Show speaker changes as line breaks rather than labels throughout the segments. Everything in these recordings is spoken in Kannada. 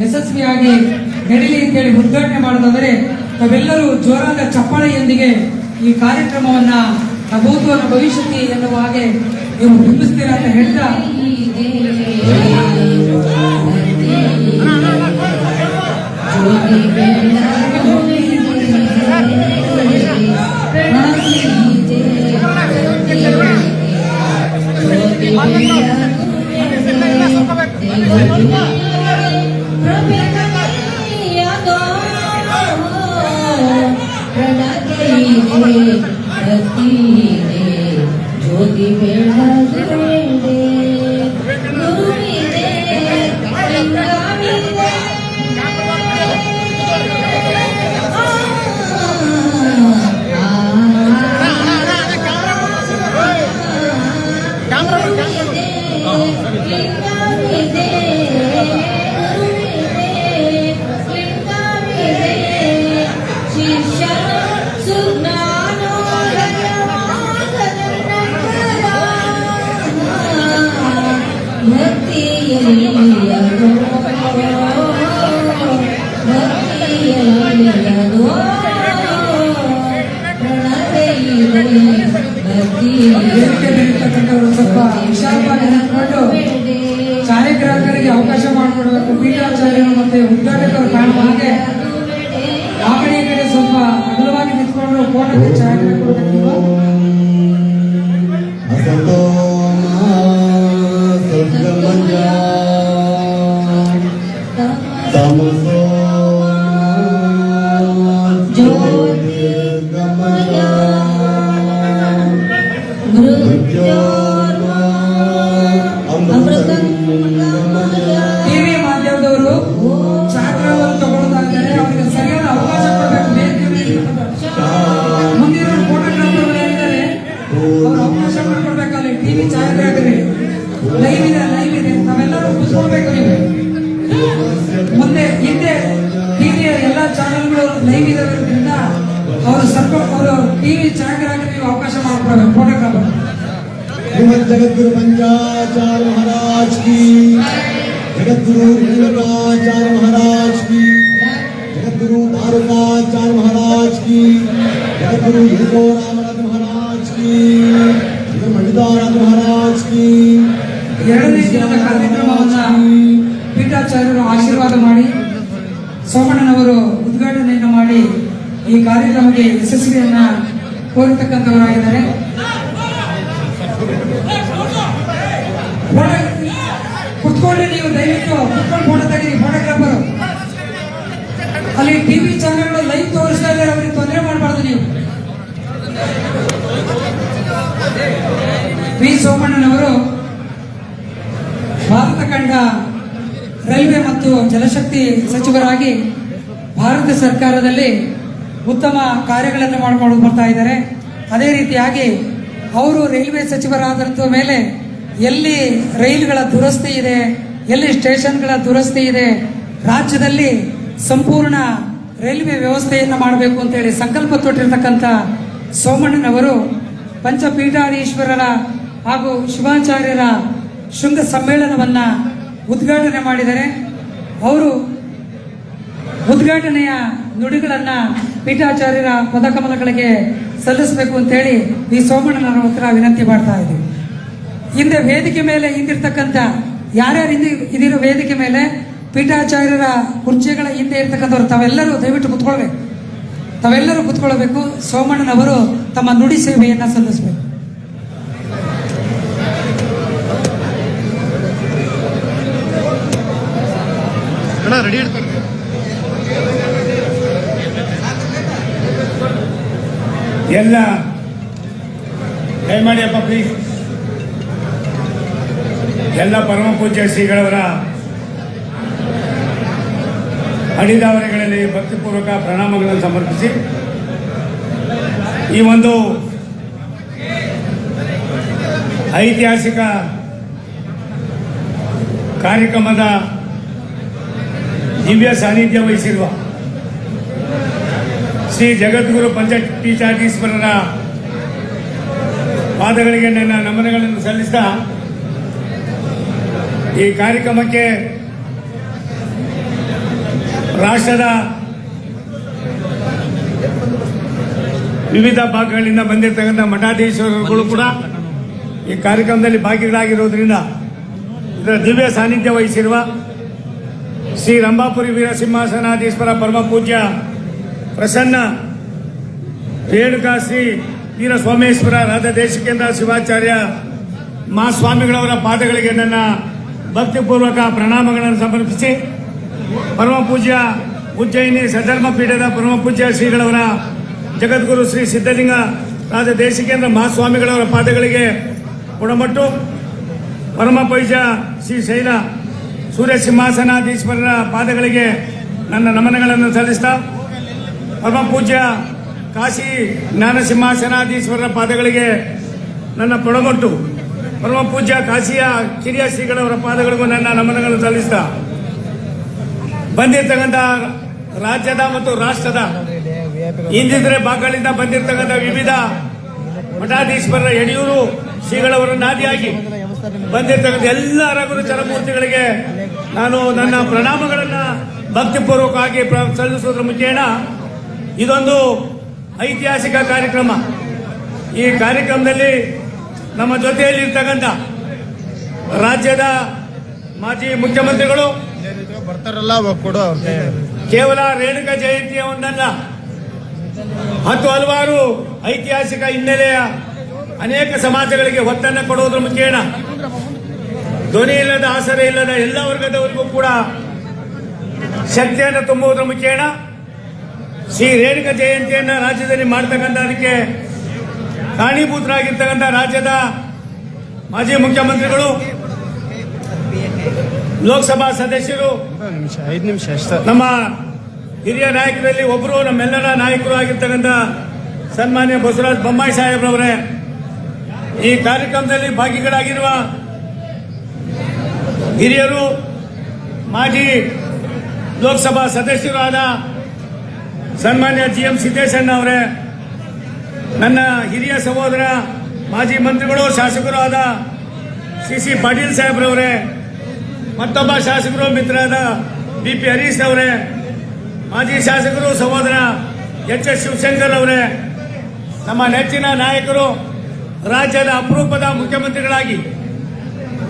ಯಶಸ್ವಿಯಾಗಿ ನಡೀಲಿ ಅಂತೇಳಿ ಉದ್ಘಾಟನೆ ಮಾಡೋದಾದರೆ ತಾವೆಲ್ಲರೂ ಜೋರಾದ ಚಪ್ಪಾಳೆಯೊಂದಿಗೆ ಈ ಕಾರ್ಯಕ್ರಮವನ್ನ ನಭೂತೋನ ಭವಿಷ್ಯತಿ ಎನ್ನುವ ಹಾಗೆ ನೀವು ಬಿಂಬಿಸ್ತೀರಾ ಅಂತ ಹೇಳ್ತಾ दे
ज्योति में दे
ಟಿವಿ ಮಾಧ್ಯಮದವರು ಛಾಯಾಗ್ರಹವನ್ನು ತಗೊಳ್ತಾ ಇದ್ದಾರೆ. ಅವರಿಗೆ ಸರಿಯಾದ ಅವಕಾಶ ಕೊಡಬೇಕು. ಮುಂದಿನ ಫೋಟೋಗ್ರಾಫರ್ಗಳು ಏನಿದ್ದಾರೆ? ಅವರು ಅವಕಾಶ ಮಾಡಿಕೊಡ್ಬೇಕಲ್ಲಿ ಟಿವಿ ಛಾಯಾಗ್ರಾಹಕರಿಗೆ ಲೈವ್ ಲೈವ್ ಇದೆ. ನಾವೆಲ್ಲರೂ ಕೂತ್ಕೊಳ್ಬೇಕು ನೀವು ಮುಂದೆ ಹಿಂದೆ ಟಿವಿಯ ಎಲ್ಲ ಚಾನೆಲ್ಗಳು ಲೈವ್ ಇರೋದ್ರಿಂದ ಸರ್ಕ ಟಿವಿ ಚಾಕರಾಕ ನೀವು ಅವಕಾಶ ಮಾಡ್ತಾರೆ ಫೋಟೋ
ಕಾಲ ಶ್ರೀಮದ್ ಜಗದ್ಗುರು ಪಂಚಾಚಾರ್ಯ ಮಹಾರಾಜ್ ಕಿ ಜಗದ್ಗುರು ರೇಣುಕಾಚಾರ್ಯ ಮಹಾರಾಜ್ ಕಿ ಜಗದ್ಗುರು ದಾರುಕಾಚಾರ್ಯ ಮಹಾರಾಜ್ ಕಿ ಜಗದ್ಗುರು ಯದೋ ರಾಮನಾಥ ಮಹಾರಾಜ್ ಕಿ ಮಂಡಿತಾನಾಥ ಮಹಾರಾಜ್ ಕಿ
ಎರಡನೇ ದಿನದ ಕಾರ್ಯಕ್ರಮವನ್ನು ಪೀಠಾಚಾರ್ಯರು ಆಶೀರ್ವಾದ ಮಾಡಿ ಸೋಮಣ್ಣನವರು ಉದ್ಘಾಟನೆ ಈ ಕಾರ್ಯಕ್ರಮಕ್ಕೆ ಯಶಸ್ವಿಯನ್ನ ಕೋರತಕ್ಕಂಥವರಾಗಿದ್ದಾರೆ. ಕುತ್ಕೊಳ್ಳಿ ನೀವು ದಯವಿಟ್ಟು ಕುತ್ಕೊಂಡು ಫೋಟೋ ತೆಗೀರಿ ಫೋಟೋಗ್ರಾಫರ್ ಅಲ್ಲಿ ಟಿವಿ ಚಾನೆಲ್ಗಳು ಲೈವ್ ತೋರಿಸ್ತಾ ಇದ್ದಾರೆ ಅವ್ರಿಗೆ ತೊಂದರೆ ಮಾಡಬಾರ್ದು ನೀವು. ವಿ. ಸೋಮಣ್ಣನವರು ಭಾರತ ಕಂಡ ರೈಲ್ವೆ ಮತ್ತು ಜಲಶಕ್ತಿ ಸಚಿವರಾಗಿ ಭಾರತ ಸರ್ಕಾರದಲ್ಲಿ ಉತ್ತಮ ಕಾರ್ಯಗಳನ್ನು ಮಾಡಿಕೊಂಡು ಬರ್ತಾ ಇದ್ದಾರೆ. ಅದೇ ರೀತಿಯಾಗಿ ಅವರು ರೈಲ್ವೆ ಸಚಿವರಾದಂಥ ಮೇಲೆ ಎಲ್ಲಿ ರೈಲುಗಳ ದುರಸ್ತಿ ಇದೆ, ಎಲ್ಲಿ ಸ್ಟೇಷನ್ಗಳ ದುರಸ್ತಿ ಇದೆ, ರಾಜ್ಯದಲ್ಲಿ ಸಂಪೂರ್ಣ ರೈಲ್ವೆ ವ್ಯವಸ್ಥೆಯನ್ನು ಮಾಡಬೇಕು ಅಂತೇಳಿ ಸಂಕಲ್ಪ ತೊಟ್ಟಿರ್ತಕ್ಕಂಥ ಸೋಮಣ್ಣನವರು, ಪಂಚಪೀಠಾಧೀಶ್ವರರ ಹಾಗೂ ಶಿವಾಚಾರ್ಯರ ಶೃಂಗ ಸಮ್ಮೇಳನವನ್ನು ಉದ್ಘಾಟನೆ ಮಾಡಿದರೆ ಅವರು ಉದ್ಘಾಟನೆಯ ನುಡಿಗಳನ್ನ ಪೀಠಾಚಾರ್ಯರ ಪದಕಮಲಗಳಿಗೆ ಸಲ್ಲಿಸಬೇಕು ಅಂತೇಳಿ ಈ ಸೋಮಣ್ಣನವರ ಹತ್ರ ವಿನಂತಿ ಮಾಡ್ತಾ ಇದ್ದೀವಿ. ಹಿಂದೆ ವೇದಿಕೆ ಮೇಲೆ ಹಿಂದಿರ್ತಕ್ಕಂಥ ಯಾರ್ಯಾರು ಹಿಂದಿ ಇದಿರೋ ವೇದಿಕೆ ಮೇಲೆ ಪೀಠಾಚಾರ್ಯರ ಕುರ್ಚಿಗಳ ಹಿಂದೆ ಇರ್ತಕ್ಕಂಥವ್ರು ತಾವೆಲ್ಲರೂ ದಯವಿಟ್ಟು ಕುತ್ಕೊಳ್ಬೇಕು ತಾವೆಲ್ಲರೂ ಕುತ್ಕೊಳ್ಬೇಕು. ಸೋಮಣ್ಣನವರು ತಮ್ಮ ನುಡಿ ಸೇವೆಯನ್ನು ಸಲ್ಲಿಸಬೇಕು.
ರೆಡಿ
ಎಲ್ಲ. ದಯಮಾಡಿಯಪ್ಪ ಪ್ಲೀಸ್ ಎಲ್ಲ ಪರಮ ಪೂಜ್ಯ ಶ್ರೀಗಳವರ ಅಡಿದಾವರಿಗಳಲ್ಲಿ ಭಕ್ತಿಪೂರ್ವಕ ಪ್ರಣಾಮಗಳನ್ನು ಸಮರ್ಪಿಸಿ. ಈ ಒಂದು ಐತಿಹಾಸಿಕ ಕಾರ್ಯಕ್ರಮದ ದಿವ್ಯ ಸಾನ್ನಿಧ್ಯ ವಹಿಸಿರುವ ಶ್ರೀ ಜಗದ್ಗುರು ಪಂಚಟೀಚಾಧೀಶ್ವರರ ಪಾದಗಳಿಗೆ ನನ್ನ ನಮನಗಳನ್ನು ಸಲ್ಲಿಸ್ತಾ ಈ ಕಾರ್ಯಕ್ರಮಕ್ಕೆ ರಾಷ್ಟ್ರದ ವಿವಿಧ ಭಾಗಗಳಿಂದ ಬಂದಿರತಕ್ಕಂಥ ಮಠಾಧೀಶ್ವರರುಗಳು ಕೂಡ ಈ ಕಾರ್ಯಕ್ರಮದಲ್ಲಿ ಭಾಗಿಗಳಾಗಿರುವುದರಿಂದ ಇದರ ದಿವ್ಯ ಸಾನ್ನಿಧ್ಯ ವಹಿಸಿರುವ ಶ್ರೀ ರಂಭಾಪುರಿ ವೀರಸಿಂಹಾಸನಾಧೀಶ್ವರ ಪರಮ ಪೂಜ್ಯ ಪ್ರಸನ್ನ ರೇಣುಕಾ ವೀರ ಸೋಮೇಶ್ವರ ರಾಧ ದೇಶಿಕೇಂದ್ರ ಶಿವಾಚಾರ್ಯ ಮಾ ಸ್ವಾಮಿಗಳವರ ಪಾದಗಳಿಗೆ ನನ್ನ ಭಕ್ತಿಪೂರ್ವಕ ಪ್ರಣಾಮಗಳನ್ನು ಸಮರ್ಪಿಸಿ ಪರಮ ಪೂಜ್ಯ ಉಜ್ಜಯಿನಿ ಸಧರ್ಮ ಪೀಠದ ಪರಮ ಪೂಜ್ಯ ಶ್ರೀಗಳವರ ಜಗದ್ಗುರು ಶ್ರೀ ಸಿದ್ಧಲಿಂಗ ರಾಜ ದೇಶಿಕೇಂದ್ರ ಮಹಾಸ್ವಾಮಿಗಳವರ ಪಾದಗಳಿಗೆ ಗುಣಮಟ್ಟು ಪರಮ ಪೂಜ್ಯ ಶ್ರೀ ಶೈಲ ಸೂರ್ಯ ಸಿಂಹಾಸನಾಧೀಶ್ವರರ ಪಾದಗಳಿಗೆ ನನ್ನ ನಮನಗಳನ್ನು ಸಲ್ಲಿಸ್ತಾ ಪರಮ ಪೂಜ್ಯ ಕಾಶಿ ಜ್ಞಾನ ಸಿಂಹಾಸನಾಧೀಶ್ವರರ ಪಾದಗಳಿಗೆ ನನ್ನ ಪೊಡಮೊಟ್ಟು ಪರಮ ಪೂಜ್ಯ ಕಾಶಿಯ ಕಿರಿಯ ಶ್ರೀಗಳವರ ಪಾದಗಳಿಗೂ ನನ್ನ ನಮನಗಳನ್ನು ಸಲ್ಲಿಸ್ತಾ. ಬಂದಿರತಕ್ಕಂಥ ರಾಜ್ಯದ ಮತ್ತು ರಾಷ್ಟ್ರದ ಹಿಂದಿದ್ರೆ ಭಾಗಗಳಿಂದ ಬಂದಿರತಕ್ಕಂಥ ವಿವಿಧ ಮಠಾಧೀಶ್ವರರ ಯಡಿಯೂರು ಶ್ರೀಗಳವರನ್ನಾದಿಯಾಗಿ ಬಂದಿರತಕ್ಕಂಥ ಎಲ್ಲ ರಘುರು ಚರಮೂರ್ತಿಗಳಿಗೆ ನಾನು ನನ್ನ ಪ್ರಣಾಮಗಳನ್ನು ಭಕ್ತಿಪೂರ್ವಕವಾಗಿ ಪ್ರ- ಸಲ್ಲಿಸುವುದರ ಮುಖೇನ ಇದೊಂದು ಐತಿಹಾಸಿಕ ಕಾರ್ಯಕ್ರಮ. ಈ ಕಾರ್ಯಕ್ರಮದಲ್ಲಿ ನಮ್ಮ ಜೊತೆಯಲ್ಲಿರ್ತಕ್ಕಂಥ ರಾಜ್ಯದ ಮಾಜಿ ಮುಖ್ಯಮಂತ್ರಿಗಳು
ಬರ್ತಾರಲ್ಲ
ಕೇವಲ ರೇಣುಕಾ ಜಯಂತಿಯ ಒಂದಲ್ಲ ಹತ್ತು ಹಲವಾರು ಐತಿಹಾಸಿಕ ಹಿನ್ನೆಲೆಯ ಅನೇಕ ಸಮಾಜಗಳಿಗೆ ಒತ್ತನ್ನು ಕೊಡುವುದರ ಮುಖೇನ ಧ್ವನಿ ಇಲ್ಲದ ಆಸರೆ ಇಲ್ಲದ ಎಲ್ಲ ವರ್ಗದವರಿಗೂ ಕೂಡ ಶಕ್ತಿಯನ್ನು ತುಂಬುವುದರ ಮುಖೇನ ಶ್ರೀ ರೇಣುಕ ಜಯಂತಿಯನ್ನ ರಾಜ್ಯದಲ್ಲಿ ಮಾಡ್ತಕ್ಕಂಥ ಅದಕ್ಕೆ ಕಾರಣೀಭೂತರಾಗಿರ್ತಕ್ಕಂಥ ರಾಜ್ಯದ ಮಾಜಿ ಮುಖ್ಯಮಂತ್ರಿಗಳು ಲೋಕಸಭಾ ಸದಸ್ಯರು
ಐದು ನಿಮಿಷ
ನಮ್ಮ ಹಿರಿಯ ನಾಯಕರಲ್ಲಿ ಒಬ್ಬರು ನಮ್ಮೆಲ್ಲರ ನಾಯಕರು ಆಗಿರ್ತಕ್ಕಂಥ ಸನ್ಮಾನ್ಯ ಬಸವರಾಜ ಬೊಮ್ಮಾಯಿ ಸಾಹೇಬ್ರವರೇ ಈ ಕಾರ್ಯಕ್ರಮದಲ್ಲಿ ಭಾಗಿಗಳಾಗಿರುವ ಹಿರಿಯರು ಮಾಜಿ ಲೋಕಸಭಾ ಸದಸ್ಯರು ಆದ ಸನ್ಮಾನ್ಯ ಜಿ ಎಂ ಸಿದ್ದೇಶಣ್ಣ ಅವರೇ, ನನ್ನ ಹಿರಿಯ ಸಹೋದರ, ಮಾಜಿ ಮಂತ್ರಿಗಳು, ಶಾಸಕರು ಆದ ಸಿ ಸಿ ಪಾಟೀಲ್ ಸಾಹೇಬ್ರವರೇ, ಮತ್ತೊಬ್ಬ ಶಾಸಕರು, ಮಿತ್ರರಾದ ಬಿ ಪಿ ಹರೀಶ್ ಅವರೇ, ಮಾಜಿ ಶಾಸಕರು, ಸಹೋದರ ಎಚ್ ಎಸ್ ಶಿವಶಂಕರ್ ಅವರೇ, ನಮ್ಮ ನೆಚ್ಚಿನ ನಾಯಕರು, ರಾಜ್ಯದ ಅಪರೂಪದ ಮುಖ್ಯಮಂತ್ರಿಗಳಾಗಿ,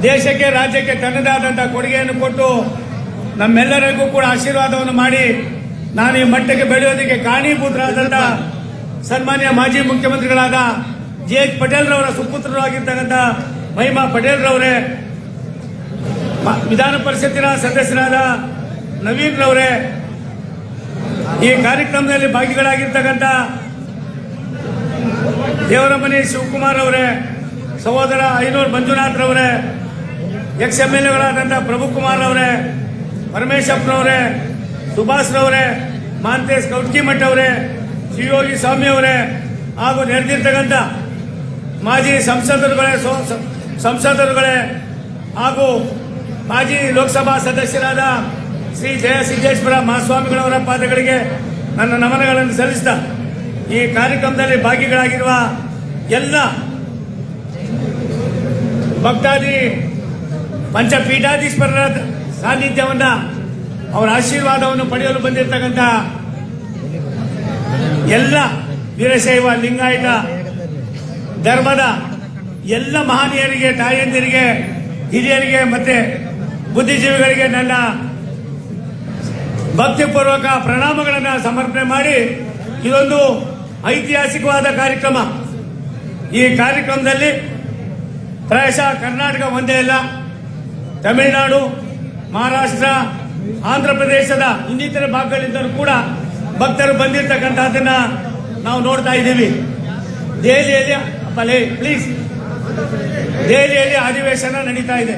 ದೇಶಕ್ಕೆ, ರಾಜ್ಯಕ್ಕೆ ತನ್ನದಾದಂತಹ ಕೊಡುಗೆಯನ್ನು ಕೊಟ್ಟು ನಮ್ಮೆಲ್ಲರಿಗೂ ಕೂಡ ಆಶೀರ್ವಾದವನ್ನು ಮಾಡಿ ನಾನು ಈ ಮಟ್ಟಕ್ಕೆ ಬೆಳೆಯೋದಕ್ಕೆ ಕಾರಣೀಭೂತರಾದಂತ ಸನ್ಮಾನ್ಯ ಮಾಜಿ ಮುಖ್ಯಮಂತ್ರಿಗಳಾದ ಜಿ ಎಚ್ ಪಟೇಲ್ ರವರ ಸುಪುತ್ರರು ಆಗಿರ್ತಕ್ಕಂಥ ಮಹಿಮಾ ಪಟೇಲ್ ರವರೇ ವಿಧಾನ ಪರಿಷತ್ತಿನ ಸದಸ್ಯರಾದ ನವೀನ್ ರವರೇ ಈ ಕಾರ್ಯಕ್ರಮದಲ್ಲಿ ಭಾಗಿಗಳಾಗಿರ್ತಕ್ಕಂಥ ದೇವರಮನಿ ಶಿವಕುಮಾರ್ ಅವರೇ, ಸಹೋದರ ಐನೂರು ಮಂಜುನಾಥ್ ರವರೇ, ಎಕ್ಸ್ ಎಂ ಎಲ್ ಎಗಳಾದಂಥ ಪ್ರಭುಕುಮಾರ್ ಅವರೇ ಪರಮೇಶಪ್ಪನವರೇ ಸುಭಾಷ್ ರವರೇ, ಮಾಂತೇಶ್ ಕೌಟ್ಕಿಮಠ್ ಅವರೇ, ಶಿವಯೋಗಿ ಸ್ವಾಮಿ ಅವರೇ, ಹಾಗೂ ನೆರೆದಿರ್ತಕ್ಕಂಥ ಮಾಜಿ ಸಂಸದರುಗಳೇ ಸಂಸದರುಗಳೇ, ಹಾಗೂ ಮಾಜಿ ಲೋಕಸಭಾ ಸದಸ್ಯರಾದ ಶ್ರೀ ಜಯ ಸಿದ್ದೇಶ್ವರ ಮಹಾಸ್ವಾಮಿಗಳವರ ಪಾದಗಳಿಗೆ ನನ್ನ ನಮನಗಳನ್ನು ಸಲ್ಲಿಸಿದ ಈ ಕಾರ್ಯಕ್ರಮದಲ್ಲಿ ಭಾಗಿಗಳಾಗಿರುವ ಎಲ್ಲ ಭಕ್ತಾದಿ ಪಂಚಪೀಠಾಧೀಶ್ವರರ ಸಾನ್ನಿಧ್ಯವನ್ನ ಅವರ ಆಶೀರ್ವಾದವನ್ನು ಪಡೆಯಲು ಬಂದಿರತಕ್ಕಂಥ ಎಲ್ಲ ವೀರಶೈವ ಲಿಂಗಾಯತ ಧರ್ಮದ ಎಲ್ಲ ಮಹನೀಯರಿಗೆ, ತಾಯಂದಿರಿಗೆ, ಹಿರಿಯರಿಗೆ ಮತ್ತೆ ಬುದ್ಧಿಜೀವಿಗಳಿಗೆ ನನ್ನ ಭಕ್ತಿಪೂರ್ವಕ ಪ್ರಣಾಮಗಳನ್ನು ಸಮರ್ಪಣೆ ಮಾಡಿ ಇದೊಂದು ಐತಿಹಾಸಿಕವಾದ ಕಾರ್ಯಕ್ರಮ. ಈ ಕಾರ್ಯಕ್ರಮದಲ್ಲಿ ಪ್ರಾಯಶಃ ಕರ್ನಾಟಕ ಒಂದೇ ಅಲ್ಲ, ತಮಿಳುನಾಡು, ಮಹಾರಾಷ್ಟ್ರ ಆಂಧ್ರ ಪ್ರದೇಶದ ಇನ್ನಿತರ ಭಾಗಗಳಿಂದಲೂ ಕೂಡ ಭಕ್ತರು ಬಂದಿರತಕ್ಕಂಥದ್ದನ್ನ ನಾವು ನೋಡ್ತಾ ಇದ್ದೀವಿ. ದೆಹಲಿಯಲ್ಲಿ, ಅಪ್ಪಲೇ ಪ್ಲೀಸ್ ದೆಹಲಿಯಲ್ಲಿ ಅಧಿವೇಶನ ನಡೀತಾ ಇದೆ.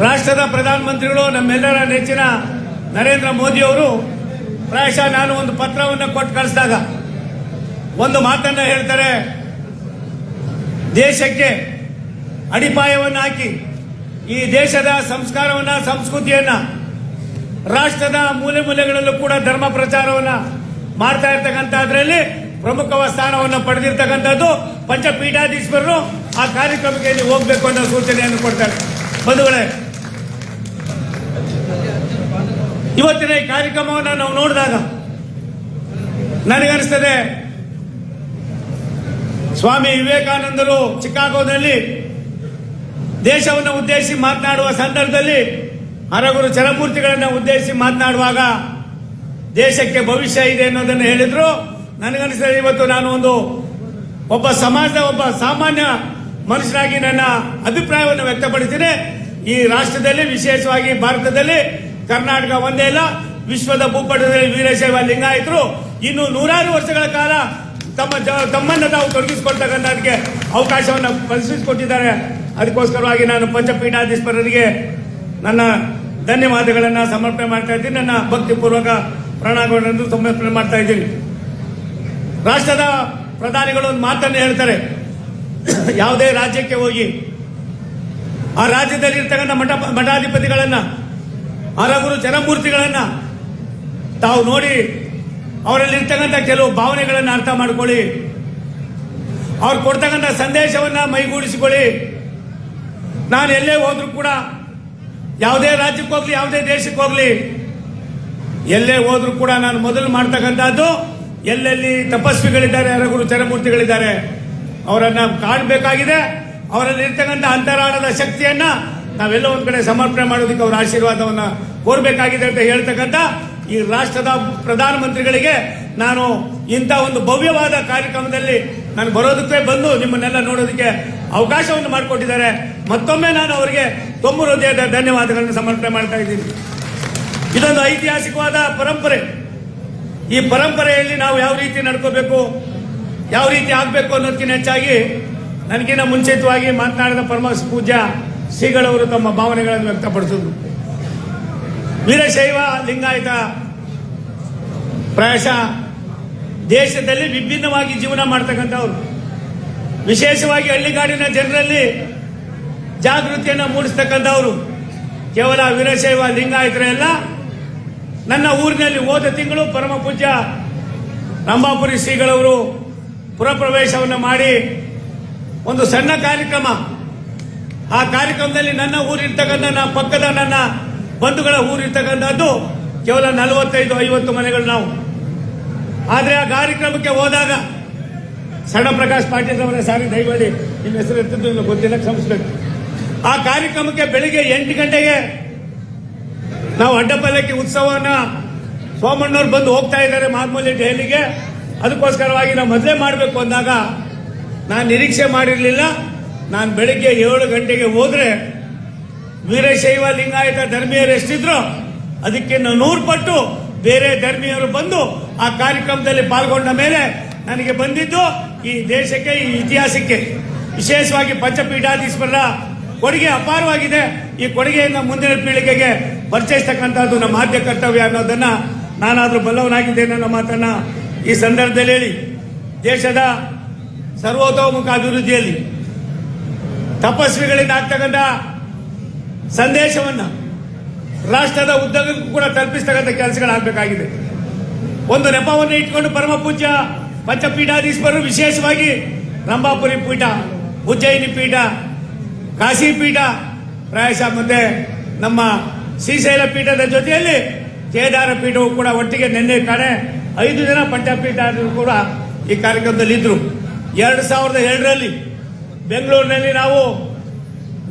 ರಾಷ್ಟ್ರದ ಪ್ರಧಾನಮಂತ್ರಿಗಳು ನಮ್ಮೆಲ್ಲರ ನೆಚ್ಚಿನ ನರೇಂದ್ರ ಮೋದಿ ಅವರು ಪ್ರಾಯಶಃ ನಾನು ಒಂದು ಪತ್ರವನ್ನು ಕೊಟ್ಟು ಕಳಿಸಿದಾಗ ಒಂದು ಮಾತನ್ನ ಹೇಳ್ತಾರೆ. ದೇಶಕ್ಕೆ ಅಡಿಪಾಯವನ್ನು ಹಾಕಿ, ಈ ದೇಶದ ಸಂಸ್ಕಾರವನ್ನ, ಸಂಸ್ಕೃತಿಯನ್ನ ರಾಷ್ಟ್ರದ ಮೂಲೆ ಮೂಲೆಗಳಲ್ಲೂ ಕೂಡ ಧರ್ಮ ಪ್ರಚಾರವನ್ನ ಮಾಡ್ತಾ ಇರ್ತಕ್ಕಂಥದ್ರಲ್ಲಿ ಪ್ರಮುಖವಾದ ಸ್ಥಾನವನ್ನು ಪಡೆದಿರ್ತಕ್ಕಂಥದ್ದು ಪಂಚಪೀಠಾಧೀಶ್ವರರು ಆ ಕಾರ್ಯಕ್ರಮಕ್ಕೆ ಹೋಗ್ಬೇಕು ಅನ್ನೋ ಸೂಚನೆಯನ್ನು ಕೊಡ್ತಾರೆ. ಬಂಧುಗಳೇ, ಇವತ್ತಿನ ಈ ಕಾರ್ಯಕ್ರಮವನ್ನು ನಾವು ನೋಡಿದಾಗ ನನಗನ್ನಿಸ್ತದೆ, ಸ್ವಾಮಿ ವಿವೇಕಾನಂದರು ಚಿಕಾಗೋದಲ್ಲಿ ದೇಶವನ್ನು ಉದ್ದೇಶಿಸಿ ಮಾತನಾಡುವ ಸಂದರ್ಭದಲ್ಲಿ ಹರಗುರು ಚರಮೂರ್ತಿಗಳನ್ನ ಉದ್ದೇಶಿಸಿ ಮಾತನಾಡುವಾಗ ದೇಶಕ್ಕೆ ಭವಿಷ್ಯ ಇದೆ ಅನ್ನೋದನ್ನು ಹೇಳಿದ್ರು. ನನಗನ್ನಿಸ್ತದೆ ಇವತ್ತು ನಾನು ಒಂದು ಒಬ್ಬ ಸಮಾಜದ ಒಬ್ಬ ಸಾಮಾನ್ಯ ಮನುಷ್ಯನಾಗಿ ನನ್ನ ಅಭಿಪ್ರಾಯವನ್ನು ವ್ಯಕ್ತಪಡಿಸಿದೆ. ಈ ರಾಷ್ಟ್ರದಲ್ಲಿ, ವಿಶೇಷವಾಗಿ ಭಾರತದಲ್ಲಿ, ಕರ್ನಾಟಕ ಒಂದೇ ಇಲ್ಲ ವಿಶ್ವದ ಭೂಪಟದಲ್ಲಿ ವೀರಶೈವ ಲಿಂಗಾಯತರು ಇನ್ನು ನೂರಾರು ವರ್ಷಗಳ ಕಾಲ ತಮ್ಮ ತಮ್ಮನ್ನು ತಾವು ತೊಡಗಿಸಿಕೊಳ್ತಕ್ಕಂಥದಕ್ಕೆ ಅವಕಾಶವನ್ನು ಕಲ್ಪಿಸಿಕೊಟ್ಟಿದ್ದಾರೆ. ಅದಕ್ಕೋಸ್ಕರವಾಗಿ ನಾನು ಪಂಚಪೀಠಾಧೀಶ್ವರರಿಗೆ ನನ್ನ ಧನ್ಯವಾದಗಳನ್ನು ಸಮರ್ಪಣೆ ಮಾಡ್ತಾ ಇದ್ದೀನಿ. ನನ್ನ ಭಕ್ತಿಪೂರ್ವಕ ಪ್ರಣಾಮಗಳನ್ನು ಸಮರ್ಪಣೆ ಮಾಡ್ತಾ ಇದ್ದೀನಿ. ರಾಷ್ಟ್ರದ ಪ್ರಧಾನಿಗಳು ಒಂದು ಮಾತನ್ನು ಹೇಳ್ತಾರೆ. ಯಾವುದೇ ರಾಜ್ಯಕ್ಕೆ ಹೋಗಿ ಆ ರಾಜ್ಯದಲ್ಲಿ ಇರ್ತಕ್ಕಂಥ ಮಠ ಮಠಾಧಿಪತಿಗಳನ್ನ ಹರಗುರು ಜನಮೂರ್ತಿಗಳನ್ನ ತಾವು ನೋಡಿ ಅವರಲ್ಲಿ ಇರ್ತಕ್ಕಂಥ ಕೆಲವು ಭಾವನೆಗಳನ್ನು ಅರ್ಥ ಮಾಡ್ಕೊಳ್ಳಿ. ಅವ್ರು ಕೊಡ್ತಕ್ಕಂಥ ಸಂದೇಶವನ್ನ ಮೈಗೂಡಿಸಿಕೊಳ್ಳಿ. ನಾನು ಎಲ್ಲೇ ಹೋದ್ರೂ ಕೂಡ ಯಾವುದೇ ರಾಜ್ಯಕ್ಕೆ ಹೋಗ್ಲಿ, ಯಾವುದೇ ದೇಶಕ್ಕೆ ಹೋಗ್ಲಿ, ಎಲ್ಲೇ ಹೋದ್ರೂ ಕೂಡ ನಾನು ಮೊದಲು ಮಾಡ್ತಕ್ಕಂಥದ್ದು ಎಲ್ಲೆಲ್ಲಿ ತಪಸ್ವಿಗಳಿದ್ದಾರೆ, ಹರಗುರು ಚರಮೂರ್ತಿಗಳಿದ್ದಾರೆ, ಅವರನ್ನ ಕಾಣಬೇಕಾಗಿದೆ, ಅವರಲ್ಲಿ ಇರ್ತಕ್ಕಂಥ ಅಂತರಾಳದ ಶಕ್ತಿಯನ್ನ ನಾವೆಲ್ಲ ಒಂದ್ ಕಡೆ ಸಮರ್ಪಣೆ ಮಾಡೋದಕ್ಕೆ ಅವರ ಆಶೀರ್ವಾದವನ್ನ ಕೋರ್ಬೇಕಾಗಿದೆ ಅಂತ ಹೇಳ್ತಕ್ಕಂಥ ಈ ರಾಷ್ಟ್ರದ ಪ್ರಧಾನಮಂತ್ರಿಗಳಿಗೆ ನಾನು ಇಂಥ ಒಂದು ಭವ್ಯವಾದ ಕಾರ್ಯಕ್ರಮದಲ್ಲಿ ನಾನು ಬರೋದಕ್ಕೆ ಬಂದು ನಿಮ್ಮನ್ನೆಲ್ಲ ನೋಡೋದಕ್ಕೆ ಅವಕಾಶವನ್ನು ಮಾಡಿಕೊಟ್ಟಿದ್ದಾರೆ. ಮತ್ತೊಮ್ಮೆ ನಾನು ಅವರಿಗೆ ತುಂಬ ಹೃದಯದ ಧನ್ಯವಾದಗಳನ್ನು ಸಮರ್ಪಣೆ ಮಾಡ್ತಾ ಇದ್ದೀನಿ. ಇದೊಂದು ಐತಿಹಾಸಿಕವಾದ ಪರಂಪರೆ. ಈ ಪರಂಪರೆಯಲ್ಲಿ ನಾವು ಯಾವ ರೀತಿ ನಡ್ಕೋಬೇಕು, ಯಾವ ರೀತಿ ಆಗಬೇಕು ಅನ್ನೋದಕ್ಕಿಂತ ಹೆಚ್ಚಾಗಿ ನನಗಿನ್ನ ಮುಂಚಿತವಾಗಿ ಮಾತನಾಡಿದ ಪರಮ ಪೂಜ್ಯ ಶ್ರೀಗಳವರು ತಮ್ಮ ಭಾವನೆಗಳನ್ನು ವ್ಯಕ್ತಪಡಿಸಿದ್ರು. ವೀರಶೈವ ಲಿಂಗಾಯತ ಪ್ರಾಯಶಃ ದೇಶದಲ್ಲಿ ವಿಭಿನ್ನವಾಗಿ ಜೀವನ ಮಾಡ್ತಕ್ಕಂಥವ್ರು. ವಿಶೇಷವಾಗಿ ಹಳ್ಳಿಗಾಡಿನ ಜನರಲ್ಲಿ ಜಾಗೃತಿಯನ್ನು ಮೂಡಿಸ್ತಕ್ಕಂಥವ್ರು. ಕೇವಲ ವೀರಶೈವ ಲಿಂಗಾಯತರ ಎಲ್ಲ ನನ್ನ ಊರಿನಲ್ಲಿ ಹೋದ ತಿಂಗಳು ಪರಮ ಪೂಜ್ಯ ರಂಭಾಪುರಿ ಶ್ರೀಗಳವರು ಪುರಪ್ರವೇಶವನ್ನು ಮಾಡಿ ಒಂದು ಸಣ್ಣ ಕಾರ್ಯಕ್ರಮ. ಆ ಕಾರ್ಯಕ್ರಮದಲ್ಲಿ ನನ್ನ ಊರಿರ್ತಕ್ಕಂಥ, ನನ್ನ ಪಕ್ಕದ ನನ್ನ ಬಂಧುಗಳ ಊರಿರ್ತಕ್ಕಂಥದ್ದು ಕೇವಲ ನಲವತ್ತೈದು ಐವತ್ತು ಮನೆಗಳು ನಾವು. ಆದರೆ ಆ ಕಾರ್ಯಕ್ರಮಕ್ಕೆ ಹೋದಾಗ ಸಣ್ಣ ಪ್ರಕಾಶ್ ಪಾಟೀಲ್ ಅವರ ಸಾರಿ ದಯಮಾಡಿ ನಿಮ್ಮ ಹೆಸರು ಎತ್ತಿದ್ದು ಗೊತ್ತಿಲ್ಲ, ಕ್ಷಮಿಸ್ಬೇಕು. ಆ ಕಾರ್ಯಕ್ರಮಕ್ಕೆ ಬೆಳಿಗ್ಗೆ ಎಂಟು ಗಂಟೆಗೆ ನಾವು ಅಡ್ಡಪಲ್ಲಕ್ಕಿ ಉತ್ಸವನ ಸೋಮಣ್ಣವ್ರು ಬಂದು ಹೋಗ್ತಾ ಇದ್ದಾರೆ ಮಾರ್ಮೂಲಿ ದೆಹಲಿಗೆ. ಅದಕ್ಕೋಸ್ಕರವಾಗಿ ನಾವು ಮೊದಲೇ ಮಾಡಬೇಕು ಅಂದಾಗ ನಾನು ನಿರೀಕ್ಷೆ ಮಾಡಿರಲಿಲ್ಲ. ನಾನು ಬೆಳಿಗ್ಗೆ ಏಳು ಗಂಟೆಗೆ ಹೋದ್ರೆ ವೀರಶೈವ ಲಿಂಗಾಯತ ಧರ್ಮೀಯರು ಎಷ್ಟಿದ್ರು ಅದಕ್ಕೆ ನೂರು ಪಟ್ಟು ಬೇರೆ ಧರ್ಮೀಯರು ಬಂದು ಆ ಕಾರ್ಯಕ್ರಮದಲ್ಲಿ ಪಾಲ್ಗೊಂಡ ಮೇಲೆ ನನಗೆ ಬಂದಿದ್ದು ಈ ದೇಶಕ್ಕೆ, ಈ ಇತಿಹಾಸಕ್ಕೆ. ವಿಶೇಷವಾಗಿ ಪಂಚಪೀಠಾಧೀಶ್ವರರ ಕೊಡುಗೆ ಅಪಾರವಾಗಿದೆ. ಈ ಕೊಡುಗೆಯಿಂದ ಮುಂದಿನ ಪೀಳಿಗೆಗೆ ಪರಿಚಯಿಸ್ತಕ್ಕಂಥದ್ದು ನಮ್ಮ ಆದ್ಯ ಕರ್ತವ್ಯ ಅನ್ನೋದನ್ನ ನಾನಾದ್ರೂ ಬಲ್ಲವನಾಗಿದ್ದೇನೆ ಅನ್ನೋ ಮಾತನ್ನ ಈ ಸಂದರ್ಭದಲ್ಲಿ ಹೇಳಿ. ದೇಶದ ಸರ್ವೋತೋಮುಖ ಅಭಿವೃದ್ಧಿಯಲ್ಲಿ ತಪಸ್ವಿಗಳಿಂದ ಆಗ್ತಕ್ಕಂಥ ಸಂದೇಶವನ್ನ ರಾಷ್ಟ್ರದ ಉದ್ದಗಕ್ಕೂ ಕೂಡ ತಲುಪಿಸ್ತಕ್ಕಂಥ ಕೆಲಸಗಳಾಗಬೇಕಾಗಿದೆ. ಒಂದು ನೆಪವನ್ನು ಇಟ್ಕೊಂಡು ಪರಮ ಪೂಜ್ಯ ಪಂಚಪೀಠಾಧೀಶ್ವರರು ವಿಶೇಷವಾಗಿ ರಂಭಾಪುರಿ ಪೀಠ, ಉಜ್ಜಯಿನಿ ಪೀಠ, ಕಾಶಿ ಪೀಠ. ಪ್ರಾಯಶಃ ಮುಂದೆ ನಮ್ಮ ಶ್ರೀಶೈಲ ಪೀಠದ ಜೊತೆಯಲ್ಲಿ ಕೇದಾರ ಪೀಠವು ಕೂಡ ಒಟ್ಟಿಗೆ ನಿನ್ನೆ ಕಡೆ ಐದು ಜನ ಪಂಚಪೀಠಾಧೀಶರು ಕೂಡ ಈ ಕಾರ್ಯಕ್ರಮದಲ್ಲಿ ಇದ್ರು. ಎರಡು ಸಾವಿರದ ಎರಡರಲ್ಲಿ ಬೆಂಗಳೂರಿನಲ್ಲಿ ನಾವು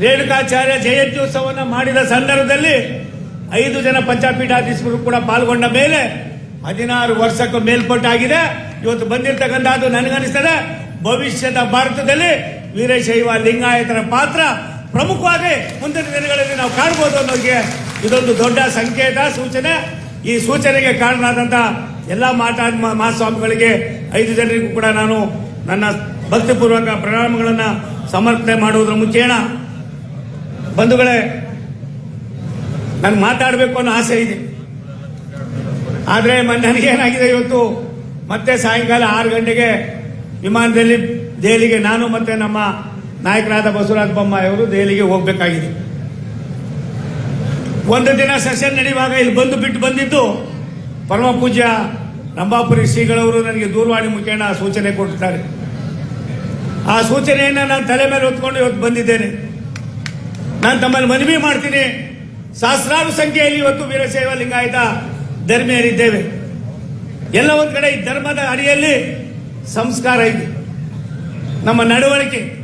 ರೇಣುಕಾಚಾರ್ಯ ಜಯಂತ್ಯುತ್ಸವವನ್ನು ಮಾಡಿದ ಸಂದರ್ಭದಲ್ಲಿ ಐದು ಜನ ಪಂಚಪೀಠಾಧೀಶರು ಕೂಡ ಪಾಲ್ಗೊಂಡ ಮೇಲೆ ಹದಿನಾರು ವರ್ಷಕ್ಕೂ ಮೇಲ್ಪಟ್ಟಾಗಿದೆ. ಇವತ್ತು ಬಂದಿರತಕ್ಕಂಥದ್ದು ನನಗನ್ನಿಸ್ತದೆ. ಭವಿಷ್ಯದ ಭಾರತದಲ್ಲಿ ವೀರಶೈವ ಲಿಂಗಾಯತರ ಪಾತ್ರ ಪ್ರಮುಖವಾಗಿ ಮುಂದಿನ ದಿನಗಳಲ್ಲಿ ನಾವು ಕಾಣಬಹುದು ಅನ್ನೋದಕ್ಕೆ ಇದೊಂದು ದೊಡ್ಡ ಸಂಕೇತ, ಸೂಚನೆ. ಈ ಸೂಚನೆಗೆ ಕಾರಣರಾದಂಥ ಎಲ್ಲ ಮಾತಾ ಮಹಾಸ್ವಾಮಿಗಳಿಗೆ ಐದು ಜನರಿಗೂ ಕೂಡ ನಾನು ನನ್ನ ಭಕ್ತಿಪೂರ್ವಕ ಪ್ರಣಾಮಗಳನ್ನು ಸಮರ್ಪಣೆ ಮಾಡುವುದರ ಮುಖೇಣ. ಬಂಧುಗಳೇ ನನ್ಗೆ ಮಾತಾಡಬೇಕು ಅನ್ನೋ ಆಸೆ ಇದೆ. ಆದರೆ ನನಗೇನಾಗಿದೆ ಇವತ್ತು ಮತ್ತೆ ಸಾಯಂಕಾಲ ಆರು ಗಂಟೆಗೆ ವಿಮಾನದಲ್ಲಿ ದೆಹಲಿಗೆ ನಾನು ಮತ್ತೆ ನಮ್ಮ ನಾಯಕರಾದ ಬಸವರಾಜ ಬೊಮ್ಮಾಯಿ ಅವರು ದೆಹಲಿಗೆ ಹೋಗಬೇಕಾಗಿದೆ. ಒಂದು ದಿನ ಸೆಷನ್ ನಡೆಯುವಾಗ ಇಲ್ಲಿ ಬಂದು ಬಿಟ್ಟು ಬಂದಿದ್ದು ಪರಮ ಪೂಜ್ಯ ರಂಭಾಪುರಿ ಶ್ರೀಗಳವರು ನನಗೆ ದೂರವಾಣಿ ಮುಖೇನ ಸೂಚನೆ ಕೊಟ್ಟಿದ್ದಾರೆ. ಆ ಸೂಚನೆಯನ್ನು ನಾನು ತಲೆ ಮೇಲೆ ಹೊತ್ಕೊಂಡು ಇವತ್ತು ಬಂದಿದ್ದೇನೆ. ನಾನು ತಮ್ಮಲ್ಲಿ ಮನವಿ ಮಾಡ್ತೀನಿ. ಸಹಸ್ರಾರು ಸಂಖ್ಯೆಯಲ್ಲಿ ಇವತ್ತು ವೀರಶೈವ ಲಿಂಗಾಯತ ಧರ್ಮೀಯರಿದ್ದೇವೆ. ಎಲ್ಲ ಒಂದ್ ಕಡೆ ಈ ಧರ್ಮದ ಅಡಿಯಲ್ಲಿ ಸಂಸ್ಕಾರ ಇದೆ. ನಮ್ಮ ನಡವಳಿಕೆ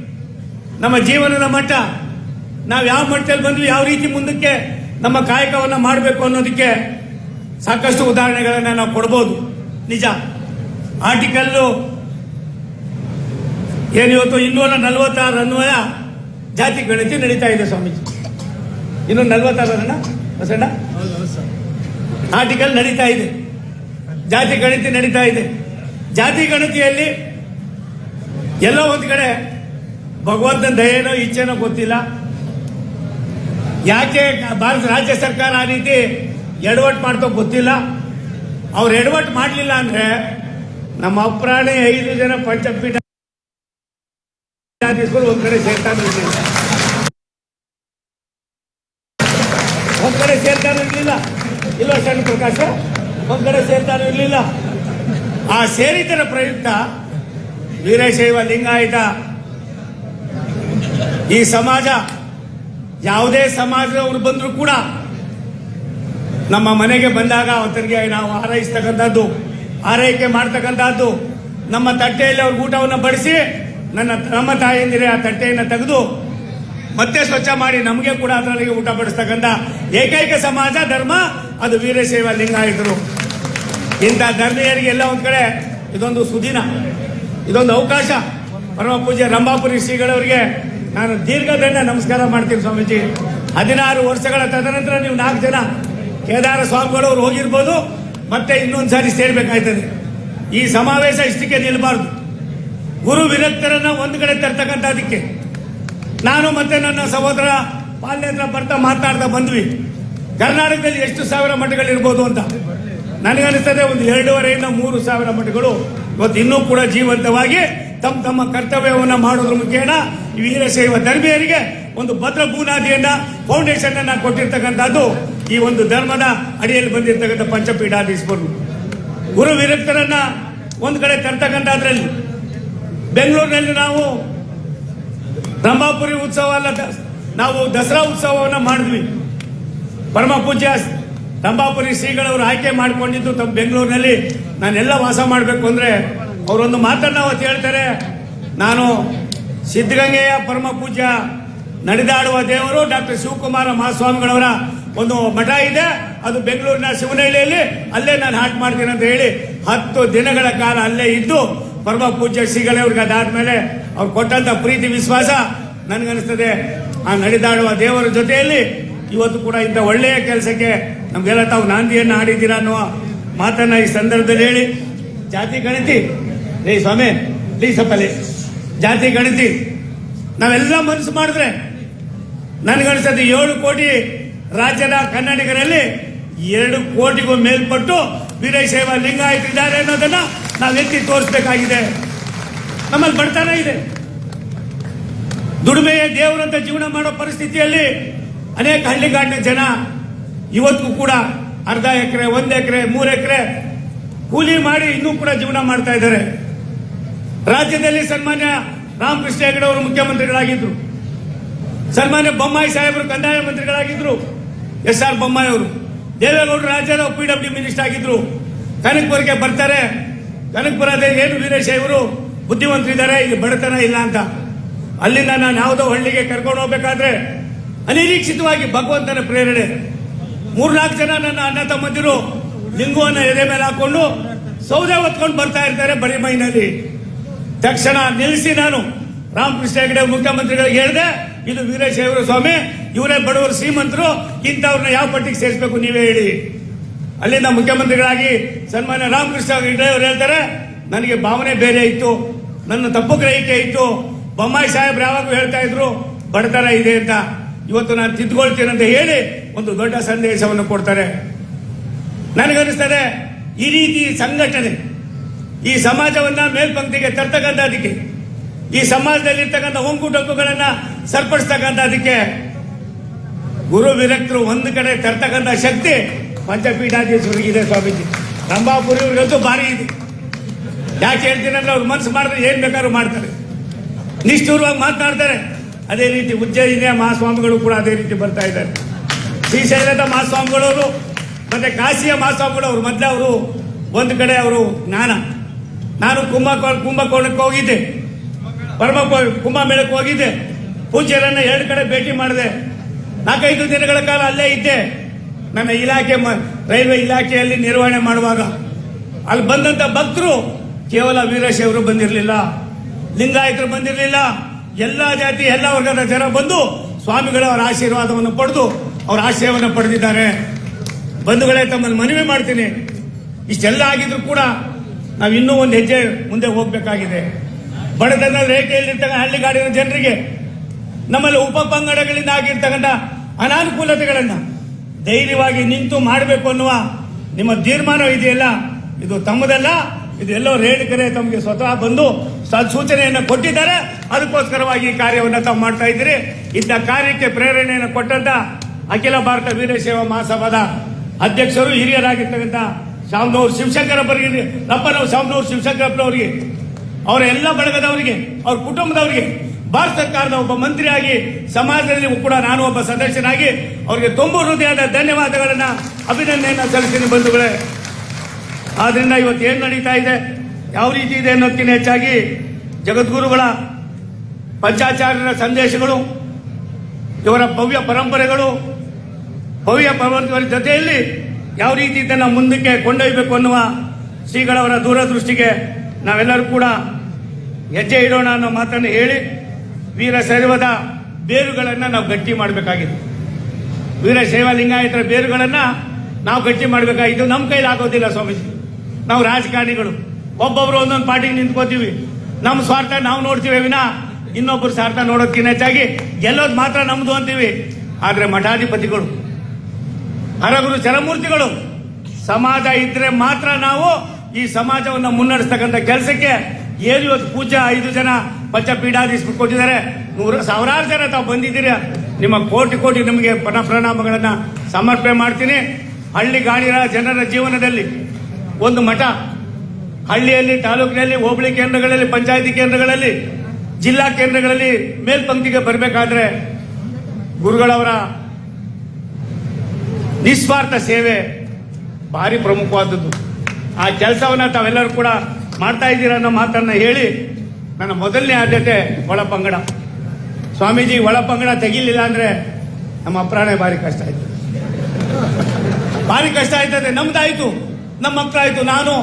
ನಮ್ಮ ಜೀವನದ ಮಟ್ಟ ನಾವು ಯಾವ ಮಟ್ಟದಲ್ಲಿ ಬಂದ್ವಿ ಯಾವ ರೀತಿ ಮುಂದಕ್ಕೆ ನಮ್ಮ ಕಾಯಕವನ್ನು ಮಾಡಬೇಕು ಅನ್ನೋದಕ್ಕೆ ಸಾಕಷ್ಟು ಉದಾಹರಣೆಗಳನ್ನ ನಾವು ಕೊಡ್ಬೋದು. ನಿಜ. ಆರ್ಟಿಕಲ್ಲು ಏನಿವತ್ತು ಇನ್ನೂರ ನಲವತ್ತಾರು ಅನ್ವಯ ಜಾತಿ ಗಣತಿ ನಡೀತಾ ಇದೆ ಸ್ವಾಮೀಜಿ. ಇನ್ನು ನಲವತ್ತಾರನ್ನ ಬಸಣ್ಣ? ಆರ್ಟಿಕಲ್ ನಡೀತಾ ಇದೆ. ಜಾತಿ ಗಣತಿ ನಡೀತಾ ಇದೆ. ಜಾತಿ ಗಣತಿಯಲ್ಲಿ ಎಲ್ಲ ಒಂದು ಕಡೆ ಭಗವಂತನ ದಯೇನೋ ಇಚ್ಛೆನೋ ಗೊತ್ತಿಲ್ಲ. ಯಾಕೆ ಭಾರತ ರಾಜ್ಯ ಸರ್ಕಾರ ಆ ರೀತಿ ಎಡವಟ್ಟು ಮಾಡ್ತೋ ಗೊತ್ತಿಲ್ಲ. ಅವ್ರು ಎಡವಟ್ಟು ಮಾಡಲಿಲ್ಲ ಅಂದ್ರೆ ನಮ್ಮ ಅಪ್ರಾಣಿ ಐದು ಜನ ಪಂಚಪೀಠ ಒಂದ್ ಕಡೆ ಸೇರ್ತಾನೆ ಒಂದ್ ಕಡೆ ಸೇರ್ತಾನೆ ಇರ್ಲಿಲ್ಲ. ಇಲ್ಲ ಸಣ್ಣ ಪ್ರಕಾಶ? ಒಂದ್ ಕಡೆ ಇರಲಿಲ್ಲ. ಆ ಸೇರಿತನ ಪ್ರಯುಕ್ತ ವೀರಶೈವ ಲಿಂಗಾಯತ. ಈ ಸಮಾಜ, ಯಾವುದೇ ಸಮಾಜದವರು ಬಂದರೂ ಕೂಡ ನಮ್ಮ ಮನೆಗೆ ಬಂದಾಗ ಅವರಿಗೆ ನಾವು ಹಾರೈಸ್ತಕ್ಕಂಥದ್ದು ಆರೈಕೆ ಮಾಡ್ತಕ್ಕಂಥದ್ದು, ನಮ್ಮ ತಟ್ಟೆಯಲ್ಲಿ ಅವ್ರಿಗೆ ಊಟವನ್ನು ಬಡಿಸಿ ನನ್ನ, ನಮ್ಮ ತಾಯಿಯಂದಿರೆ ಆ ತಟ್ಟೆಯನ್ನು ತೆಗೆದು ಮತ್ತೆ ಸ್ವಚ್ಛ ಮಾಡಿ ನಮಗೆ ಕೂಡ ಅದರಲ್ಲಿ ಊಟ ಬಡಿಸ್ತಕ್ಕಂಥ ಏಕೈಕ ಸಮಾಜ, ಧರ್ಮ, ಅದು ವೀರಶೈವ ಲಿಂಗಾಯಿತರು. ಇಂಥ ಧರ್ಮೀಯರಿಗೆ ಎಲ್ಲ ಒಂದ್ ಕಡೆ ಇದೊಂದು ಸುದಿನ, ಇದೊಂದು ಅವಕಾಶ. ಪರಮ ಪೂಜೆ ರಂಭಾಪುರಿ ಶ್ರೀಗಳವರಿಗೆ ನಾನು ದೀರ್ಘದಂಡ ನಮಸ್ಕಾರ ಮಾಡ್ತೀನಿ ಸ್ವಾಮೀಜಿ. ಹದಿನಾರು ವರ್ಷಗಳ ತದನಂತರ ನೀವು ನಾಲ್ಕು ಜನ ಕೇದಾರ ಸ್ವಾಮಿಗಳವರು ಹೋಗಿರ್ಬೋದು, ಮತ್ತೆ ಇನ್ನೊಂದು ಸಾರಿ ಸೇರ್ಬೇಕಾಯ್ತದೆ. ಈ ಸಮಾವೇಶ ಇಷ್ಟಕ್ಕೆ ನಿಲ್ಬಾರ್ದು. ಗುರು ವಿರಕ್ತರನ್ನ ಒಂದು ಕಡೆ ತರ್ತಕ್ಕಂಥದಕ್ಕೆ ನಾನು ಮತ್ತೆ ನನ್ನ ಸಹೋದರ ಪಾಲ್ಯಂದ್ರ ಬರ್ತಾ ಮಾತಾಡ್ತಾ ಬಂದ್ವಿ. ಕರ್ನಾಟಕದಲ್ಲಿ ಎಷ್ಟು ಸಾವಿರ ಮಠಗಳಿರ್ಬೋದು ಅಂತ? ನನಗನ್ನಿಸ್ತದೆ ಒಂದು ಎರಡೂವರೆಯಿಂದ ಮೂರು ಸಾವಿರ ಮಠಗಳು ಇವತ್ತು ಇನ್ನೂ ಕೂಡ ಜೀವಂತವಾಗಿ ತಮ್ಮ ತಮ್ಮ ಕರ್ತವ್ಯವನ್ನು ಮಾಡೋದ್ರ ಮುಖೇನ ವೀರಶೈವ ಧರ್ಮೀಯರಿಗೆ ಒಂದು ಭದ್ರ ಬೂನಾದಿಯನ್ನ ಫೌಂಡೇಶನ್ ಅನ್ನ ಕೊಟ್ಟಿರ್ತಕ್ಕಂಥದ್ದು ಈ ಒಂದು ಧರ್ಮದ ಅಡಿಯಲ್ಲಿ ಬಂದಿರತಕ್ಕಂಥ ಪಂಚಪೀಠಾಧೀಶ್ವರು ಗುರು ವಿರಕ್ತರನ್ನ ಒಂದು ಕಡೆ ತರ್ತಕ್ಕಂಥದ್ರಲ್ಲಿ. ಬೆಂಗಳೂರಿನಲ್ಲಿ ನಾವು ರಂಭಾಪುರಿ ಉತ್ಸವ ಅಲ್ಲ ನಾವು ದಸರಾ ಉತ್ಸವವನ್ನು ಮಾಡಿದ್ವಿ. ಪರಮ ಪೂಜ್ಯ ತಂಬಾಪುರಿ ಶ್ರೀಗಳವರು ಆಯ್ಕೆ ಮಾಡಿಕೊಂಡಿದ್ದು ತಮ್ಮ ಬೆಂಗಳೂರಿನಲ್ಲಿ. ನಾನೆಲ್ಲ ವಾಸ ಮಾಡಬೇಕು ಅಂದ್ರೆ ಅವರೊಂದು ಮಾತನ್ನ ಅವತ್ತು ಹೇಳ್ತಾರೆ. ನಾನು ಸಿದ್ಧಗಂಗೆಯ ಪರಮ ಪೂಜ್ಯ ನಡೆದಾಡುವ ದೇವರು ಡಾಕ್ಟರ್ ಶಿವಕುಮಾರ ಮಹಾಸ್ವಾಮಿಗಳವರ ಒಂದು ಮಠ ಇದೆ. ಅದು ಬೆಂಗಳೂರಿನ ಶಿವನಹಳ್ಳಿಯಲ್ಲಿ. ಅಲ್ಲೇ ನಾನು ಹಾಟ್ ಮಾಡ್ತೀನಿ ಅಂತ ಹೇಳಿ ಹತ್ತು ದಿನಗಳ ಕಾಲ ಅಲ್ಲೇ ಇದ್ದು ಪರಮ ಪೂಜ್ಯ ಶ್ರೀಗಳವ್ರಿಗೆ ಅದಾದ್ಮೇಲೆ ಅವ್ರು ಕೊಟ್ಟಂತ ಪ್ರೀತಿ, ವಿಶ್ವಾಸ ನನಗನ್ನಿಸ್ತದೆ. ಆ ನಡೆದಾಡುವ ದೇವರ ಜೊತೆಯಲ್ಲಿ ಇವತ್ತು ಕೂಡ ಇಂಥ ಒಳ್ಳೆಯ ಕೆಲಸಕ್ಕೆ ನಮಗೆಲ್ಲ ತಾವು ನಾಂದಿಯನ್ನು ಆಡಿದ್ದೀರಾ ಅನ್ನುವ ಮಾತನ್ನ ಈ ಸಂದರ್ಭದಲ್ಲಿ ಹೇಳಿ. ಜಾತಿ ಗಣತಿ. ಲೇ ಸ್ವಾಮಿ, ಲೀ ಸಪ್ಪಲಿ ಜಾತಿ ಗಣತಿ. ನಾವೆಲ್ಲ ಮನಸ್ಸು ಮಾಡಿದ್ರೆ ನನಗನಿಸ್ತದೆ ಏಳು ಕೋಟಿ ರಾಜ್ಯದ ಕನ್ನಡಿಗರಲ್ಲಿ ಎರಡು ಕೋಟಿಗೂ ಮೇಲ್ಪಟ್ಟು ವೀರಶೈವ ಲಿಂಗಾಯತ ಇದ್ದಾರೆ ಅನ್ನೋದನ್ನ ನಾವು ಎತ್ತಿ ತೋರಿಸಬೇಕಾಗಿದೆ. ನಮ್ಮಲ್ಲಿ ಬಡತನ ಇದೆ. ದುಡಿಮೆಯ ದೇವರಂತ ಜೀವನ ಮಾಡೋ ಪರಿಸ್ಥಿತಿಯಲ್ಲಿ ಅನೇಕ ಹಳ್ಳಿಗಾಡಿನ ಜನ ಇವತ್ತಿಗೂ ಕೂಡ ಅರ್ಧ ಎಕರೆ, ಒಂದು ಎಕರೆ, ಮೂರು ಎಕರೆ ಕೂಲಿ ಮಾಡಿ ಇನ್ನೂ ಕೂಡ ಜೀವನ ಮಾಡ್ತಾ ಇದ್ದಾರೆ. ರಾಜ್ಯದಲ್ಲಿ ಸನ್ಮಾನ್ಯ ರಾಮಕೃಷ್ಣ ಹೆಗಡೆ ಅವರು ಮುಖ್ಯಮಂತ್ರಿಗಳಾಗಿದ್ರು. ಸನ್ಮಾನ್ಯ ಬೊಮ್ಮಾಯಿ ಸಾಹೇಬರು ಕಂದಾಯ ಮಂತ್ರಿಗಳಾಗಿದ್ರು. ಎಸ್ ಆರ್ ಬೊಮ್ಮಾಯಿ ಅವರು. ದೇವೇಗೌಡರು ರಾಜ್ಯದ ಪಿ ಡಬ್ಲ್ಯೂ ಮಿನಿಸ್ಟರ್ ಆಗಿದ್ರು. ಕನಕಪುರಕ್ಕೆ ಬರ್ತಾರೆ. ಕನಕಪುರದಲ್ಲಿ ಏನು ವೀರಶೈವರು ಬುದ್ಧಿವಂತರಿದ್ದಾರೆ ಇಲ್ಲಿ ಬಡತನ ಇಲ್ಲ ಅಂತ. ಅಲ್ಲಿಂದ ನಾನು ಯಾವುದೋ ಹಳ್ಳಿಗೆ ಕರ್ಕೊಂಡು ಹೋಗ್ಬೇಕಾದ್ರೆ ಅನಿರೀಕ್ಷಿತವಾಗಿ ಭಗವಂತನ ಪ್ರೇರಣೆ. ಮೂರ್ನಾಲ್ಕು ಜನ ನನ್ನ ಅಣ್ಣ ತಮ್ಮಂದಿರು ಲಿಂಗವನ್ನು ಎದೆ ಮೇಲೆ ಹಾಕೊಂಡು ಸೌದೆ ಹೊತ್ಕೊಂಡು ಬರ್ತಾ ಇರ್ತಾರೆ ಬರೀ ಮೈನಲ್ಲಿ ತಕ್ಷಣ ನಿಲ್ಲಿಸಿ ನಾನು ರಾಮಕೃಷ್ಣ ಹೆಗಡೆ ಮುಖ್ಯಮಂತ್ರಿಗಳಿಗೆ ಹೇಳಿದೆ, ಇದು ವೀರಶೈವರ ಸ್ವಾಮಿ, ಇವರೇ ಬಡವರು ಶ್ರೀಮಂತರು, ಇಂಥವ್ರನ್ನ ಯಾವ ಪಟ್ಟಿಗೆ ಸೇರಿಸಬೇಕು ನೀವೇ ಹೇಳಿ. ಅಲ್ಲಿಂದ ಮುಖ್ಯಮಂತ್ರಿಗಳಾಗಿ ಸನ್ಮಾನ್ಯ ರಾಮಕೃಷ್ಣ ಹೆಗಡೆ ಅವರು ಹೇಳ್ತಾರೆ, ನನಗೆ ಭಾವನೆ ಬೇರೆ ಇತ್ತು. ನನ್ನ ತಪ್ಪು ಗ್ರಹಿಕೆ ಇತ್ತು. ಬೊಮ್ಮಾಯಿ ಸಾಹೇಬ್ರು ಯಾವಾಗೂ ಹೇಳ್ತಾ ಇದ್ರು, ಬಡತನ ಇದೆ ಅಂತ. ಇವತ್ತು ನಾನು ತಿದ್ದುಕೊಳ್ತೀನಿ ಅಂತ ಹೇಳಿ ಒಂದು ದೊಡ್ಡ ಸಂದೇಶವನ್ನು ಕೊಡ್ತಾರೆ. ನನಗನ್ನಿಸ್ತದೆ, ಈ ರೀತಿ ಸಂಘಟನೆ, ಈ ಸಮಾಜವನ್ನ ಮೇಲ್ಪಂಕ್ತಿಗೆ ತರ್ತಕ್ಕಂಥದಕ್ಕೆ ಈ ಸಮಾಜದಲ್ಲಿರ್ತಕ್ಕಂಥ ಒಂಕು ಡೊಂಕುಗಳನ್ನ ಸರಿಪಡಿಸ್ತಕ್ಕಂಥದಕ್ಕೆ ಗುರು ವಿರಕ್ತರು ಒಂದು ಕಡೆ ತರ್ತಕ್ಕಂಥ ಶಕ್ತಿ ಪಂಚಪೀಠಾಧೀಶರಿಗಿದೆ ಸ್ವಾಮೀಜಿ. ರಂಭಾಪುರಿ ಅವ್ರಿಗಂತೂ ಭಾರಿ ಇದೆ. ಯಾಕೆ ಹೇಳ್ತೀನಿ ಅಂದ್ರೆ ಅವ್ರು ಮನಸ್ಸು ಮಾಡಿದ್ರೆ ಏನು ಬೇಕಾದ್ರೂ ಮಾಡ್ತಾರೆ. ನಿಷ್ಠೂರವಾಗಿ ಮಾತನಾಡ್ತಾರೆ. ಅದೇ ರೀತಿ ಉಜ್ಜಯಿನಿಯ ಮಹಾಸ್ವಾಮಿಗಳು ಕೂಡ ಅದೇ ರೀತಿ ಬರ್ತಾ ಇದ್ದಾರೆ. ಶ್ರೀಶೈಲದ ಮಹಾಸ್ವಾಮಿಗಳವರು ಮತ್ತೆ ಕಾಶಿಯ ಮಹಾಸ್ವಾಮಿಗಳು ಅವರು, ಮೊದಲೇ ಅವರು ಒಂದು ಕಡೆ ಅವರು ಜ್ಞಾನ. ನಾನು ಕುಂಭಕೋಣ ಕುಂಭಕೋಣಕ್ಕೆ ಹೋಗಿದ್ದೆ. ಪರಮ ಕುಂಭಮೇಳಕ್ಕೆ ಹೋಗಿದ್ದೆ. ಪೂಜ್ಯರನ್ನ ಎರಡು ಕಡೆ ಭೇಟಿ ಮಾಡಿದೆ. ನಾಲ್ಕೈದು ದಿನಗಳ ಕಾಲ ಅಲ್ಲೇ ಇದ್ದೆ. ನನ್ನ ಇಲಾಖೆ ರೈಲ್ವೆ ಇಲಾಖೆಯಲ್ಲಿ ನಿರ್ವಹಣೆ ಮಾಡುವಾಗ. ಅಲ್ಲಿ ಬಂದಂತ ಭಕ್ತರು ಕೇವಲ ವೀರಶೈವರು ಬಂದಿರಲಿಲ್ಲ, ಲಿಂಗಾಯತರು ಬಂದಿರಲಿಲ್ಲ, ಎಲ್ಲ ಜಾತಿ, ಎಲ್ಲ ವರ್ಗದ ಜನ ಬಂದು ಸ್ವಾಮಿಗಳು ಅವರ ಆಶೀರ್ವಾದವನ್ನು ಪಡೆದು ಅವರ ಆಶಯವನ್ನು ಪಡೆದಿದ್ದಾರೆ. ಬಂಧುಗಳೇ, ತಮ್ಮನ್ನು ಮನವಿ ಮಾಡ್ತೀನಿ. ಇಷ್ಟೆಲ್ಲ ಆಗಿದ್ರು ಕೂಡ ನಾವು ಇನ್ನೂ ಒಂದು ಹೆಜ್ಜೆ ಮುಂದೆ ಹೋಗಬೇಕಾಗಿದೆ. ಬಡತನ ರೇಖೆಯಲ್ಲಿರ್ತಕ್ಕ ಹಳ್ಳಿಗಾಡಿನ ಜನರಿಗೆ ನಮ್ಮಲ್ಲಿ ಉಪ ಪಂಗಡಗಳಿಂದ ಆಗಿರ್ತಕ್ಕಂಥ ಅನಾನುಕೂಲತೆಗಳನ್ನು ಧೈರ್ಯವಾಗಿ ನಿಂತು ಮಾಡಬೇಕು ಅನ್ನುವ ನಿಮ್ಮ ತೀರ್ಮಾನ ಇದೆಯಲ್ಲ? ಇದು ತಮ್ಮದಲ್ಲ ಇದು ಎಲ್ಲೋ ರೇಣುಕರೇ ತಮಗೆ ಸ್ವತಃ ಬಂದು ಸೂಚನೆಯನ್ನು ಕೊಟ್ಟಿದ್ದಾರೆ. ಅದಕ್ಕೋಸ್ಕರವಾಗಿ ಈ ಕಾರ್ಯವನ್ನು ತಾವು ಮಾಡ್ತಾ ಇದ್ದೀರಿ. ಇಂಥ ಕಾರ್ಯಕ್ಕೆ ಪ್ರೇರಣೆಯನ್ನು ಕೊಟ್ಟಂತ ಅಖಿಲ ಭಾರತ ವೀರಶೈವ ಮಹಾಸಭಾದ ಅಧ್ಯಕ್ಷರು, ಹಿರಿಯರಾಗಿರ್ತಕ್ಕಂಥ ಶಾಮನೂರು ಶಿವಶಂಕರಪ್ಪರಿಗೆ ನಾವು ಶಾಮನೂರು ಶಿವಶಂಕರಪ್ಪನವರಿಗೆ, ಅವರ ಎಲ್ಲ ಬಳಗದವರಿಗೆ, ಅವ್ರ ಕುಟುಂಬದವರಿಗೆ, ಭಾರತ ಸರ್ಕಾರದ ಒಬ್ಬ ಮಂತ್ರಿಯಾಗಿ, ಸಮಾಜದಲ್ಲಿ ಕೂಡ ನಾನು ಒಬ್ಬ ಸದಸ್ಯನಾಗಿ, ಅವರಿಗೆ ತುಂಬ ಹೃದಯದ ಧನ್ಯವಾದಗಳನ್ನ, ಅಭಿನಂದನೆಯನ್ನು ಸಲ್ಲಿಸಿದ ಬಂಧುಗಳೇ. ಆದ್ರಿಂದ ಇವತ್ತು ಏನು ನಡೀತಾ ಇದೆ, ಯಾವ ರೀತಿ ಇದೆ ಅನ್ನೋದಕ್ಕಿಂತ ಹೆಚ್ಚಾಗಿ ಜಗದ್ಗುರುಗಳ ಪಂಚಾಚಾರ್ಯರ ಸಂದೇಶಗಳು, ಇವರ ಭವ್ಯ ಪರಂಪರೆಗಳು, ಭವ್ಯ ಪರಂಪರೆ ಜೊತೆಯಲ್ಲಿ ಯಾವ ರೀತಿ ಇದನ್ನು ಮುಂದಕ್ಕೆ ಕೊಂಡೊಯ್ಯಬೇಕು ಅನ್ನುವ ಶ್ರೀಗಳವರ ದೂರದೃಷ್ಟಿಗೆ ನಾವೆಲ್ಲರೂ ಕೂಡ ಹೆಜ್ಜೆ ಇಡೋಣ ಅನ್ನೋ ಮಾತನ್ನು ಹೇಳಿ ವೀರಶೈವದ ಬೇರುಗಳನ್ನು ನಾವು ಗಟ್ಟಿ ಮಾಡಬೇಕಾಗಿದೆ. ವೀರಶೈವ ಲಿಂಗಾಯತರ ಬೇರುಗಳನ್ನು ನಾವು ಗಟ್ಟಿ ಮಾಡಬೇಕಾಗಿದ್ದು ನಮ್ಮ ಕೈಲಿ ಆಗೋದಿಲ್ಲ ಸ್ವಾಮೀಜಿ. ನಾವು ರಾಜಕಾರಣಿಗಳು. ಒಬ್ಬೊಬ್ರು ಒಂದೊಂದು ಪಾರ್ಟಿಗೆ ನಿಂತ್ಕೋತೀವಿ. ನಮ್ಮ ಸ್ವಾರ್ಥ ನಾವು ನೋಡ್ತೀವಿ ವಿನ. ಇನ್ನೊಬ್ಬರು ಸ್ವಾರ್ಥ ನೋಡೋದಕ್ಕಿಂತ ಹೆಚ್ಚಾಗಿ ಗೆಲ್ಲೋದು ಮಾತ್ರ ನಮ್ದು ಅಂತೀವಿ. ಆದ್ರೆ ಮಠಾಧಿಪತಿಗಳು, ಹರಗುರು ಚರಮೂರ್ತಿಗಳು, ಸಮಾಜ ಇದ್ರೆ ಮಾತ್ರ ನಾವು ಈ ಸಮಾಜವನ್ನು ಮುನ್ನಡೆಸ್ತಕ್ಕಂಥ ಕೆಲಸಕ್ಕೆ ಏನು ಇವತ್ತು ಪೂಜಾ ಐದು ಜನ ಪಂಚಪೀಠಾಧೀಶರು ಕೊಟ್ಟಿದ್ದಾರೆ. ನೂರ, ಸಾವಿರಾರು ಜನ ತಾವು ಬಂದಿದ್ದೀರಿ. ನಿಮ್ಮ ಕೋಟಿ ಕೋಟಿ ನಿಮಗೆ ಪಣ ಪ್ರಣಾಮಗಳನ್ನು ಸಮರ್ಪಣೆ ಮಾಡ್ತೀನಿ. ಹಳ್ಳಿ ಗಾಡಿರ ಜನರ ಜೀವನದಲ್ಲಿ ಒಂದು ಮಠ ಹಳ್ಳಿಯಲ್ಲಿ, ತಾಲೂಕಿನಲ್ಲಿ, ಹೋಬಳಿ ಕೇಂದ್ರಗಳಲ್ಲಿ, ಪಂಚಾಯತಿ ಕೇಂದ್ರಗಳಲ್ಲಿ, ಜಿಲ್ಲಾ ಕೇಂದ್ರಗಳಲ್ಲಿ ಮೇಲ್ಪಂಕ್ತಿಗೆ ಬರಬೇಕಾದ್ರೆ ಗುರುಗಳವರ ನಿಸ್ವಾರ್ಥ ಸೇವೆ ಭಾರಿ ಪ್ರಮುಖವಾದದ್ದು. ಆ ಕೆಲಸವನ್ನ ತಾವೆಲ್ಲರೂ ಕೂಡ ಮಾಡ್ತಾ ಇದ್ದೀರ ಅನ್ನೋ ಮಾತನ್ನ ಹೇಳಿ ನನ್ನ ಮೊದಲನೇ ಆದ್ಯತೆ ಒಳಪಂಗಡ ಸ್ವಾಮೀಜಿ ಒಳಪಂಗಡ ತೆಗಿಲಿಲ್ಲ ಅಂದ್ರೆ ನಮ್ಮ ಅಪ್ರಾಣೆ ಭಾರಿ ಕಷ್ಟ ಆಯ್ತು. ಭಾರಿ ಕಷ್ಟ ಆಯ್ತದೆ ನಮ್ದಾಯ್ತು. ನಮ್ಮ ಮಕ್ಕಳಾಯ್ತು ನಾನು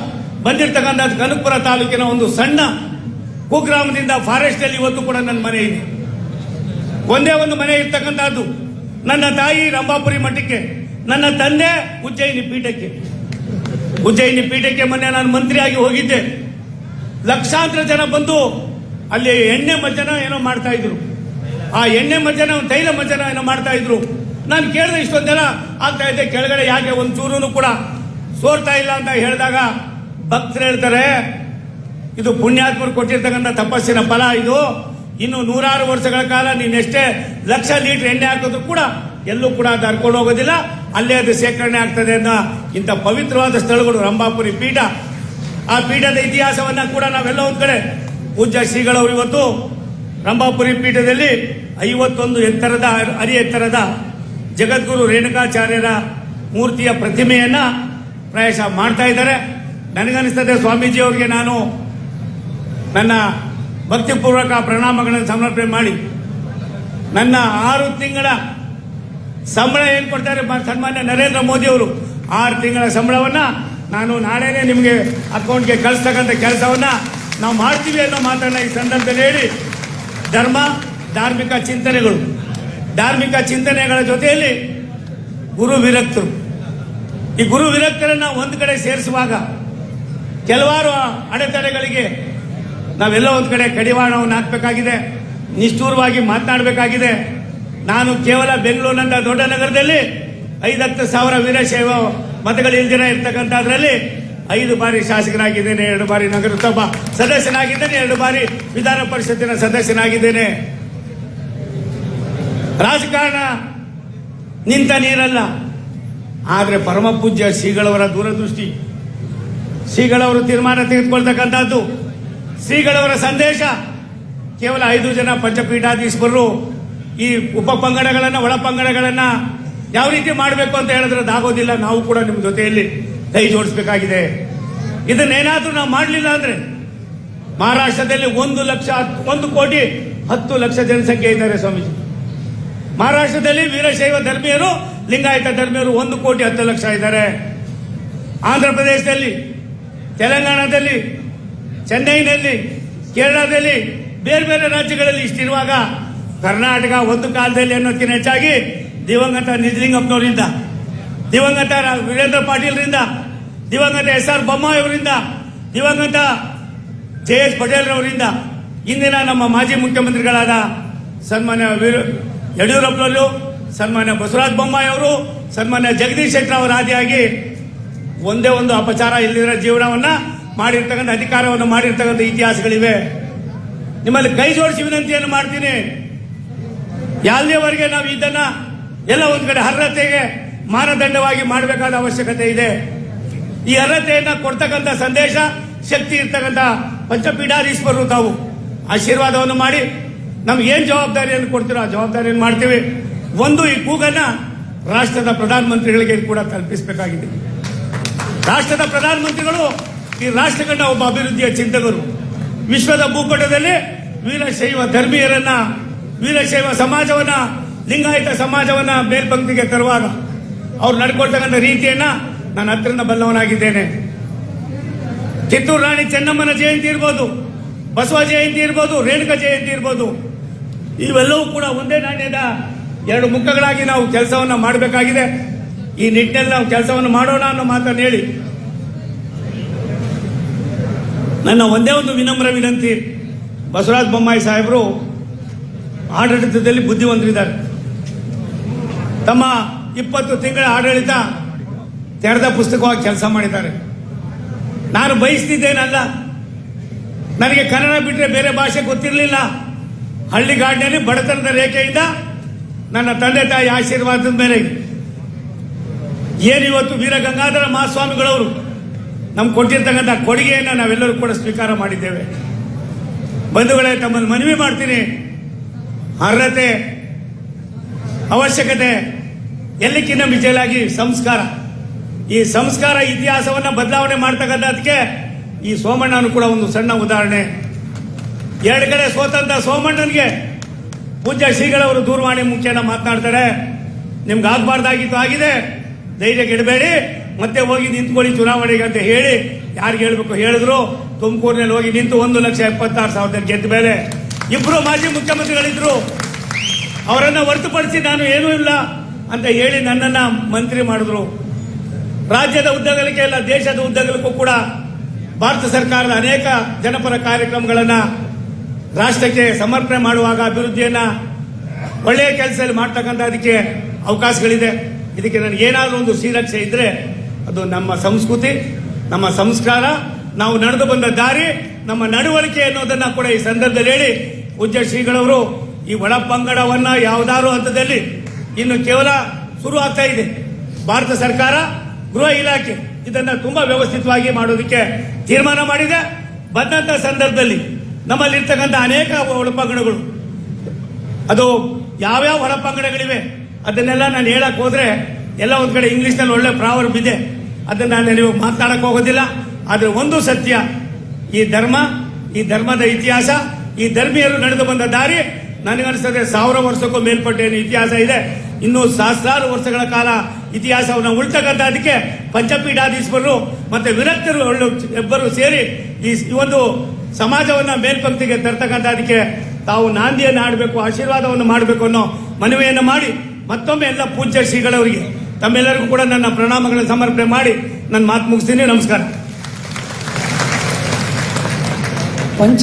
ಬಂದಿರ್ತಕ್ಕಂಥ ಕನಕಪುರ ತಾಲೂಕಿನ ಒಂದು ಸಣ್ಣ ಕುಗ್ರಾಮದಿಂದ ಫಾರೆಸ್ಟ್ ಅಲ್ಲಿ ಇವತ್ತು ಕೂಡ ನನ್ನ ಮನೆ ಇದೆ. ಒಂದೇ ಒಂದು ಮನೆ ಇರ್ತಕ್ಕಂಥದ್ದು. ನನ್ನ ತಾಯಿ ರಂಭಾಪುರಿ ಮಠಕ್ಕೆ, ನನ್ನ ತಂದೆ ಉಜ್ಜಯಿನಿ ಪೀಠಕ್ಕೆ. ಉಜ್ಜಯಿನಿ ಪೀಠಕ್ಕೆ ಮೊನ್ನೆ ನಾನು ಮಂತ್ರಿಯಾಗಿ ಹೋಗಿದ್ದೆ. ಲಕ್ಷಾಂತರ ಜನ ಬಂದು ಅಲ್ಲಿ ಎಣ್ಣೆ ಮಜ್ಜನ ಏನೋ ಮಾಡ್ತಾ ಇದ್ರು. ಆ ಎಣ್ಣೆ ಮಜ್ಜನ, ತೈಲ ಮಜ್ಜನ ಏನೋ ಮಾಡ್ತಾ ಇದ್ರು. ನಾನು ಕೇಳಿದೆ ಇಷ್ಟೊಂದು ಜನ ಆಗ್ತಾ ಇದ್ದೆ ಕೆಳಗಡೆ ಯಾಕೆ ಒಂದು ಚೂರು ಕೂಡ ಸೋರ್ತಾ ಇಲ್ಲ ಅಂತ ಹೇಳಿದಾಗ ಭಕ್ತರು ಹೇಳ್ತಾರೆ, ಇದು ಪುಣ್ಯಾತ್ಮರು ಕೊಟ್ಟಿರ್ತಕ್ಕಂಥ ತಪಸ್ಸಿನ ಫಲ ಇದು. ಇನ್ನು ನೂರಾರು ವರ್ಷಗಳ ಕಾಲ ನೀನೆಷ್ಟೇ ಲಕ್ಷ ಲೀಟರ್ ಎಣ್ಣೆ ಹಾಕಿದ್ರು ಕೂಡ ಎಲ್ಲೂ ಕೂಡ ಅದು ಹರ್ಕೊಂಡು ಹೋಗೋದಿಲ್ಲ. ಅಲ್ಲೇ ಅದು ಶೇಖರಣೆ ಆಗ್ತದೆ ಅನ್ನೋ ಇಂಥ ಪವಿತ್ರವಾದ ಸ್ಥಳಗಳು ರಂಭಾಪುರಿ ಪೀಠ. ಆ ಪೀಠದ ಇತಿಹಾಸವನ್ನ ಕೂಡ ನಾವೆಲ್ಲ ಒಂದ್ ಕಡೆ ಪೂಜ್ಯ ಶ್ರೀಗಳವರು ಇವತ್ತು ರಂಭಾಪುರಿ ಪೀಠದಲ್ಲಿ ಐವತ್ತೊಂದು ಎತ್ತರದ ಅರಿ ಎತ್ತರದ ಜಗದ್ಗುರು ರೇಣುಕಾಚಾರ್ಯರ ಮೂರ್ತಿಯ ಪ್ರತಿಮೆಯನ್ನ ಪ್ರಾಯಶಃ ಮಾಡ್ತಾ ಇದ್ದಾರೆ. ನನಗನ್ನಿಸ್ತದೆ ಸ್ವಾಮೀಜಿ ಅವರಿಗೆ ನಾನು ನನ್ನ ಭಕ್ತಿಪೂರ್ವಕ ಪ್ರಣಾಮಗಳನ್ನು ಸಮರ್ಪಣೆ ಮಾಡಿ. ನನ್ನ ಆರು ತಿಂಗಳ ಸಂಬಳ ಏನ್ ಕೊಡ್ತಾರೆ ಸನ್ಮಾನ್ಯ ನರೇಂದ್ರ ಮೋದಿ ಅವರು ಆರು ತಿಂಗಳ ಸಂಬಳವನ್ನ ನಾನು ನಾಳೆನೇ ನಿಮಗೆ ಅಕೌಂಟ್ಗೆ ಕಳಿಸ್ತಕ್ಕಂಥ ಕೆಲಸವನ್ನ ನಾವು ಮಾಡ್ತೀವಿ ಅನ್ನೋ ಮಾತನ್ನ ಈ ಸಂದರ್ಭದಲ್ಲಿ ಹೇಳಿ. ಧರ್ಮ, ಧಾರ್ಮಿಕ ಚಿಂತನೆಗಳು. ಧಾರ್ಮಿಕ ಚಿಂತನೆಗಳ ಜೊತೆಯಲ್ಲಿ ಗುರು ವಿರಕ್ತರು. ಈ ಗುರು ವಿರಕ್ತರನ್ನ ಒಂದು ಕಡೆ ಸೇರಿಸುವಾಗ ಕೆಲವಾರು ಅಡೆತಡೆಗಳಿಗೆ ನಾವೆಲ್ಲ ಒಂದು ಕಡೆ ಕಡಿವಾಣವನ್ನು ಹಾಕಬೇಕಾಗಿದೆ, ನಿಷ್ಠೂರವಾಗಿ ಮಾತನಾಡಬೇಕಾಗಿದೆ. ನಾನು ಕೇವಲ ಬೆಂಗಳೂರಿನಂತ ದೊಡ್ಡ ನಗರದಲ್ಲಿ ಐದತ್ತು ಸಾವಿರ ವೀರಶೈವ ಮತಗಳು ಇಲ್ದಿರ ಇರ್ತಕ್ಕಂಥದ್ರಲ್ಲಿ ಐದು ಬಾರಿ ಶಾಸಕನಾಗಿದ್ದೇನೆ, ಎರಡು ಬಾರಿ ನಗರಸಭಾ ಸದಸ್ಯನಾಗಿದ್ದೇನೆ, ಎರಡು ಬಾರಿ ವಿಧಾನ ಪರಿಷತ್ತಿನ ಸದಸ್ಯನಾಗಿದ್ದೇನೆ. ರಾಜಕಾರಣ ನಿಂತ ನೀರಲ್ಲ. ಆದರೆ ಪರಮ ಪೂಜ್ಯ ಶ್ರೀಗಳವರ ದೂರದೃಷ್ಟಿ, ಶ್ರೀಗಳವರು ತೀರ್ಮಾನ ತೆಗೆದುಕೊಳ್ತಕ್ಕಂಥದ್ದು, ಶ್ರೀಗಳವರ ಸಂದೇಶ. ಕೇವಲ ಐದು ಜನ ಪಂಚಪೀಠಾಧೀಶ್ವರರು ಈ ಉಪ ಪಂಗಡಗಳನ್ನ, ಒಳ ಪಂಗಡಗಳನ್ನ ಯಾವ ರೀತಿ ಮಾಡಬೇಕು ಅಂತ ಹೇಳಿದ್ರೆ ಅದಾಗೋದಿಲ್ಲ. ನಾವು ಕೂಡ ನಿಮ್ಮ ಜೊತೆಯಲ್ಲಿ ಕೈ ಜೋಡಿಸಬೇಕಾಗಿದೆ. ಇದನ್ನೇನಾದ್ರೂ ನಾವು ಮಾಡಲಿಲ್ಲ ಅಂದ್ರೆ ಮಹಾರಾಷ್ಟ್ರದಲ್ಲಿ ಒಂದು ಲಕ್ಷ, ಒಂದು ಕೋಟಿ ಹತ್ತು ಲಕ್ಷ ಜನಸಂಖ್ಯೆ ಇದ್ದಾರೆ ಸ್ವಾಮೀಜಿ. ಮಹಾರಾಷ್ಟ್ರದಲ್ಲಿ ವೀರಶೈವ ಧರ್ಮೀಯರು ಲಿಂಗಾಯತ ಧರ್ಮೀಯರು ಒಂದು ಕೋಟಿ ಹತ್ತು ಲಕ್ಷ ಇದ್ದಾರೆ. ಆಂಧ್ರ ಪ್ರದೇಶದಲ್ಲಿ, ತೆಲಂಗಾಣದಲ್ಲಿ, ಚೆನ್ನೈನಲ್ಲಿ, ಕೇರಳದಲ್ಲಿ, ಬೇರೆ ಬೇರೆ ರಾಜ್ಯಗಳಲ್ಲಿ ಇಷ್ಟಿರುವಾಗ ಕರ್ನಾಟಕ ಒಂದು ಕಾಲದಲ್ಲಿ ಅನ್ನೋದಕ್ಕಿಂತ ಹೆಚ್ಚಾಗಿ ದಿವಂಗತ ನಿಜಲಿಂಗಪ್ಪನವರಿಂದ, ದಿವಂಗತ ವೀರೇಂದ್ರ ಪಾಟೀಲ್ರಿಂದ, ದಿವಂಗತ ಎಸ್ ಆರ್ ಬೊಮ್ಮಾಯಿ ಅವರಿಂದ, ದಿವಂಗತ ಜೆ ಎಸ್ ಪಟೇಲ್ರವರಿಂದ ಇಂದಿನ ನಮ್ಮ ಮಾಜಿ ಮುಖ್ಯಮಂತ್ರಿಗಳಾದ ಸನ್ಮಾನ್ಯ ವೀರ ಯಡಿಯೂರಪ್ಪನವರು ಸನ್ಮಾನ್ಯ ಬಸವರಾಜ ಬೊಮ್ಮಾಯಿ ಅವರು, ಸನ್ಮಾನ್ಯ ಜಗದೀಶ್ ಶೆಟ್ಟರ್ ಅವರ ಆದಿಯಾಗಿ ಒಂದೇ ಒಂದು ಅಪಚಾರ ಇಲ್ಲದಿರೋ ಜೀವನವನ್ನ ಮಾಡಿರ್ತಕ್ಕಂಥ ಅಧಿಕಾರವನ್ನು ಮಾಡಿರ್ತಕ್ಕಂಥ ಇತಿಹಾಸಗಳಿವೆ. ನಿಮ್ಮಲ್ಲಿ ಕೈ ಜೋಡಿಸಿ ವಿನಂತಿಯನ್ನು ಮಾಡ್ತೀನಿ. ಯಾವುದೇವರೆಗೆ ನಾವು ಇದನ್ನ ಎಲ್ಲ ಒಂದು ಕಡೆ ಅರ್ಹತೆಗೆ ಮಾನದಂಡವಾಗಿ ಮಾಡಬೇಕಾದ ಅವಶ್ಯಕತೆ ಇದೆ. ಈ ಅರ್ಹತೆಯನ್ನ ಕೊಡ್ತಕ್ಕಂಥ ಸಂದೇಶ, ಶಕ್ತಿ ಇರ್ತಕ್ಕಂಥ ಪಂಚಪೀಠಾಧೀಶ್ವರರು ತಾವು ಆಶೀರ್ವಾದವನ್ನು ಮಾಡಿ ನಮ್ಗೆ ಏನು ಜವಾಬ್ದಾರಿಯನ್ನು ಕೊಡ್ತೀರೋ ಆ ಜವಾಬ್ದಾರಿಯನ್ನು ಮಾಡ್ತೀವಿ. ಒಂದು ಈ ಕೂಗನ್ನ ರಾಷ್ಟ್ರದ ಪ್ರಧಾನಮಂತ್ರಿಗಳಿಗೆ ಕೂಡ ತಲುಪಿಸಬೇಕಾಗಿದೆ. ರಾಷ್ಟ್ರದ ಪ್ರಧಾನಮಂತ್ರಿಗಳು ಈ ರಾಷ್ಟ್ರಗಂಡ ಒಬ್ಬ ಅಭಿವೃದ್ಧಿಯ ಚಿಂತಕರು. ವಿಶ್ವದ ಭೂಪಟದಲ್ಲಿ ವೀರಶೈವ ಧರ್ಮೀಯರನ್ನ, ವೀರಶೈವ ಸಮಾಜವನ್ನ, ಲಿಂಗಾಯತ ಸಮಾಜವನ್ನ ಮೇಲ್ಪಂಕ್ತಿಗೆ ತರುವಾಗ ಅವ್ರು ನಡ್ಕೊಳ್ತಕ್ಕಂಥ ರೀತಿಯನ್ನ ನಾನು ಹತ್ತಿರನ ಬಲ್ಲವನಾಗಿದ್ದೇನೆ. ಕಿತ್ತೂರು ರಾಣಿ ಚೆನ್ನಮ್ಮನ ಜಯಂತಿ ಇರ್ಬೋದು, ಬಸವ ಜಯಂತಿ ಇರ್ಬೋದು, ರೇಣುಕ ಜಯಂತಿ ಇರ್ಬೋದು, ಇವೆಲ್ಲವೂ ಕೂಡ ಒಂದೇ ನಾಣ್ಯದ ಎರಡು ಮುಖಗಳಾಗಿ ನಾವು ಕೆಲಸವನ್ನು ಮಾಡಬೇಕಾಗಿದೆ. ಈ ನಿಟ್ಟಿನಲ್ಲಿ ನಾವು ಕೆಲಸವನ್ನು ಮಾಡೋಣ ಅನ್ನೋ ಮಾತನ್ನು ಹೇಳಿ. ನನ್ನ ಒಂದೇ ಒಂದು ವಿನಮ್ರ ವಿನಂತಿ ಬಸವರಾಜ ಬೊಮ್ಮಾಯಿ ಸಾಹೇಬರು ಆಡಳಿತದಲ್ಲಿ ಬುದ್ಧಿವಂತರಿದ್ದಾರೆ. ತಮ್ಮ ಇಪ್ಪತ್ತು ತಿಂಗಳ ಆಡಳಿತ ತೆರೆದ ಪುಸ್ತಕವಾಗಿ ಕೆಲಸ ಮಾಡಿದ್ದಾರೆ. ನಾನು ಬಯಸ್ತಿದ್ದೇನಲ್ಲ. ನನಗೆ ಕನ್ನಡ ಬಿಟ್ಟರೆ ಬೇರೆ ಭಾಷೆ ಗೊತ್ತಿರಲಿಲ್ಲ. ಹಳ್ಳಿಗಾಡಿನಲ್ಲಿ ಬಡತನದ ರೇಖೆಯಿಂದ ನನ್ನ ತಂದೆ ತಾಯಿ ಆಶೀರ್ವಾದದ ಮೇರೆಗೆ ಏನಿವತ್ತು ವೀರ ಗಂಗಾಧರ ಮಹಾಸ್ವಾಮಿಗಳವರು ನಮ್ಗೆ ಕೊಟ್ಟಿರ್ತಕ್ಕಂಥ ಕೊಡುಗೆಯನ್ನು ನಾವೆಲ್ಲರೂ ಕೂಡ ಸ್ವೀಕಾರ ಮಾಡಿದ್ದೇವೆ. ಬಂಧುಗಳೇ, ತಮ್ಮನ್ನು ಮನವಿ ಮಾಡ್ತೀನಿ. ಅರ್ಹತೆ, ಅವಶ್ಯಕತೆ, ಎಲ್ಲಕ್ಕಿಂತ ಮಿಜಲಾಗಿ ಸಂಸ್ಕಾರ. ಈ ಸಂಸ್ಕಾರ ಇತಿಹಾಸವನ್ನ ಬದಲಾವಣೆ ಮಾಡ್ತಕ್ಕಂಥದಕ್ಕೆ ಈ ಸೋಮಣ್ಣನು ಕೂಡ ಒಂದು ಸಣ್ಣ ಉದಾಹರಣೆ. ಎರಡು ಕಡೆ ಸೋತಂತ ಸೋಮಣ್ಣನಿಗೆ ಪೂಜ್ಯ ಶ್ರೀಗಳವರು ದೂರವಾಣಿ ಮುಖ್ಯನ ಮಾತನಾಡ್ತಾರೆ. ನಿಮ್ಗೆ ಆಗ್ಬಾರ್ದಾಗಿತ್ತು, ಆಗಿದೆ. ಧೈರ್ಯ ಕೆಡಬೇಡಿ ಮತ್ತೆ ಹೋಗಿ ನಿಂತ್ಕೊಳ್ಳಿ ಚುನಾವಣೆಗೆ ಅಂತ ಹೇಳಿ ಯಾರಿಗೆ ಹೇಳ್ಬೇಕು ಹೇಳಿದ್ರು. ತುಮಕೂರಿನಲ್ಲಿ ಹೋಗಿ ನಿಂತು ಒಂದು ಲಕ್ಷ ಎಪ್ಪತ್ತಾರು ಸಾವಿರದ ಗೆದ್ದ ಮೇಲೆ ಇಬ್ರು ಮಾಜಿ ಮುಖ್ಯಮಂತ್ರಿಗಳಿದ್ರು. ಅವರನ್ನ ಹೊರತುಪಡಿಸಿ ನಾನು ಏನೂ ಇಲ್ಲ ಅಂತ ಹೇಳಿ ನನ್ನನ್ನ ಮಂತ್ರಿ ಮಾಡಿದ್ರು. ರಾಜ್ಯದ ಉದ್ದಗಲಕ್ಕೆ ಅಲ್ಲ ದೇಶದ ಉದ್ದಗಲಿಕ್ಕೂ ಕೂಡ ಭಾರತ ಸರ್ಕಾರದ ಅನೇಕ ಜನಪರ ಕಾರ್ಯಕ್ರಮಗಳನ್ನ ರಾಷ್ಟ್ರಕ್ಕೆ ಸಮರ್ಪಣೆ ಮಾಡುವಾಗ ಅಭಿವೃದ್ಧಿಯನ್ನ ಒಳ್ಳೆಯ ಕೆಲಸದಲ್ಲಿ ಮಾಡ್ತಕ್ಕಂಥ ಅದಕ್ಕೆ ಅವಕಾಶಗಳಿದೆ. ಇದಕ್ಕೆ ನನಗೆ ಏನಾದರೂ ಒಂದು ಶ್ರೀರಕ್ಷೆ ಇದ್ರೆ ಅದು ನಮ್ಮ ಸಂಸ್ಕೃತಿ, ನಮ್ಮ ಸಂಸ್ಕಾರ, ನಾವು ನಡೆದು ಬಂದ ದಾರಿ, ನಮ್ಮ ನಡವಳಿಕೆ ಅನ್ನೋದನ್ನ ಕೂಡ ಈ ಸಂದರ್ಭದಲ್ಲಿ ಹೇಳಿ ಪೂಜ್ಯ ಶ್ರೀಗಳವರು ಈ ಒಳ ಪಂಗಡವನ್ನ ಯಾವ್ದಾರು ಹಂತದಲ್ಲಿ ಇನ್ನು ಕೇವಲ ಶುರು ಆಗ್ತಾ ಇದೆ. ಭಾರತ ಸರ್ಕಾರ, ಗೃಹ ಇಲಾಖೆ ಇದನ್ನ ತುಂಬಾ ವ್ಯವಸ್ಥಿತವಾಗಿ ಮಾಡೋದಕ್ಕೆ ತೀರ್ಮಾನ ಮಾಡಿದೆ. ಬಂದಂತ ಸಂದರ್ಭದಲ್ಲಿ ನಮ್ಮಲ್ಲಿರ್ತಕ್ಕಂಥ ಅನೇಕ ಒಳಪಂಗಡಗಳು. ಅದು ಯಾವ್ಯಾವ ಒಳಪಂಗಡಗಳಿವೆ ಅದನ್ನೆಲ್ಲ ನಾನು ಹೇಳಕ್ ಹೋದ್ರೆ ಎಲ್ಲ ಒಂದು ಕಡೆ ಇಂಗ್ಲಿಷ್ನಲ್ಲಿ ಒಳ್ಳೆ ಪ್ರಾವರ್ ಇದೆ. ಅದನ್ನ ನಾನು ನೀವು ಮಾತಾಡಕ್ ಹೋಗೋದಿಲ್ಲ. ಆದ್ರೆ ಒಂದು ಸತ್ಯ, ಈ ಧರ್ಮ, ಈ ಧರ್ಮದ ಇತಿಹಾಸ, ಈ ಧರ್ಮೀಯರು ನಡೆದು ಬಂದ ದಾರಿ ನನಗನ್ಸ್ತದೆ ಸಾವಿರ ವರ್ಷಕ್ಕೂ ಮೇಲ್ಪಟ್ಟ ಏನು ಇತಿಹಾಸ ಇದೆ. ಇನ್ನು ಸಹಸ್ರಾರು ವರ್ಷಗಳ ಕಾಲ ಇತಿಹಾಸವನ್ನು ಉಳ್ತಕ್ಕಂಥ ಅದಕ್ಕೆ ಪಂಚಪೀಠಾಧೀಶ್ವರರು ಮತ್ತೆ ವಿರಕ್ತರು ಇಬ್ಬರು ಸೇರಿ ಈ ಒಂದು ಸಮಾಜವನ್ನ ಮೇಲ್ಪಂಕ್ತಿಗೆ ತರ್ತಕ್ಕಂಥ ಅದಕ್ಕೆ ತಾವು ನಾಂದಿಯನ್ನು ಆಡಬೇಕು ಆಶೀರ್ವಾದವನ್ನು ಮಾಡಬೇಕು ಅನ್ನೋ ಮನವಿಯನ್ನು ಮಾಡಿ ಮತ್ತೊಮ್ಮೆ ಎಲ್ಲ ಪೂಜ್ಯ ಶ್ರೀಗಳವರಿಗೆ ತಮ್ಮೆಲ್ಲರಿಗೂ ಕೂಡ ನನ್ನ ಪ್ರಣಾಮಗಳನ್ನು ಸಮರ್ಪಣೆ ಮಾಡಿ ನನ್ನ ಮಾತು ಮುಗಿಸ್ತೀನಿ. ನಮಸ್ಕಾರ.
ಪಂಚ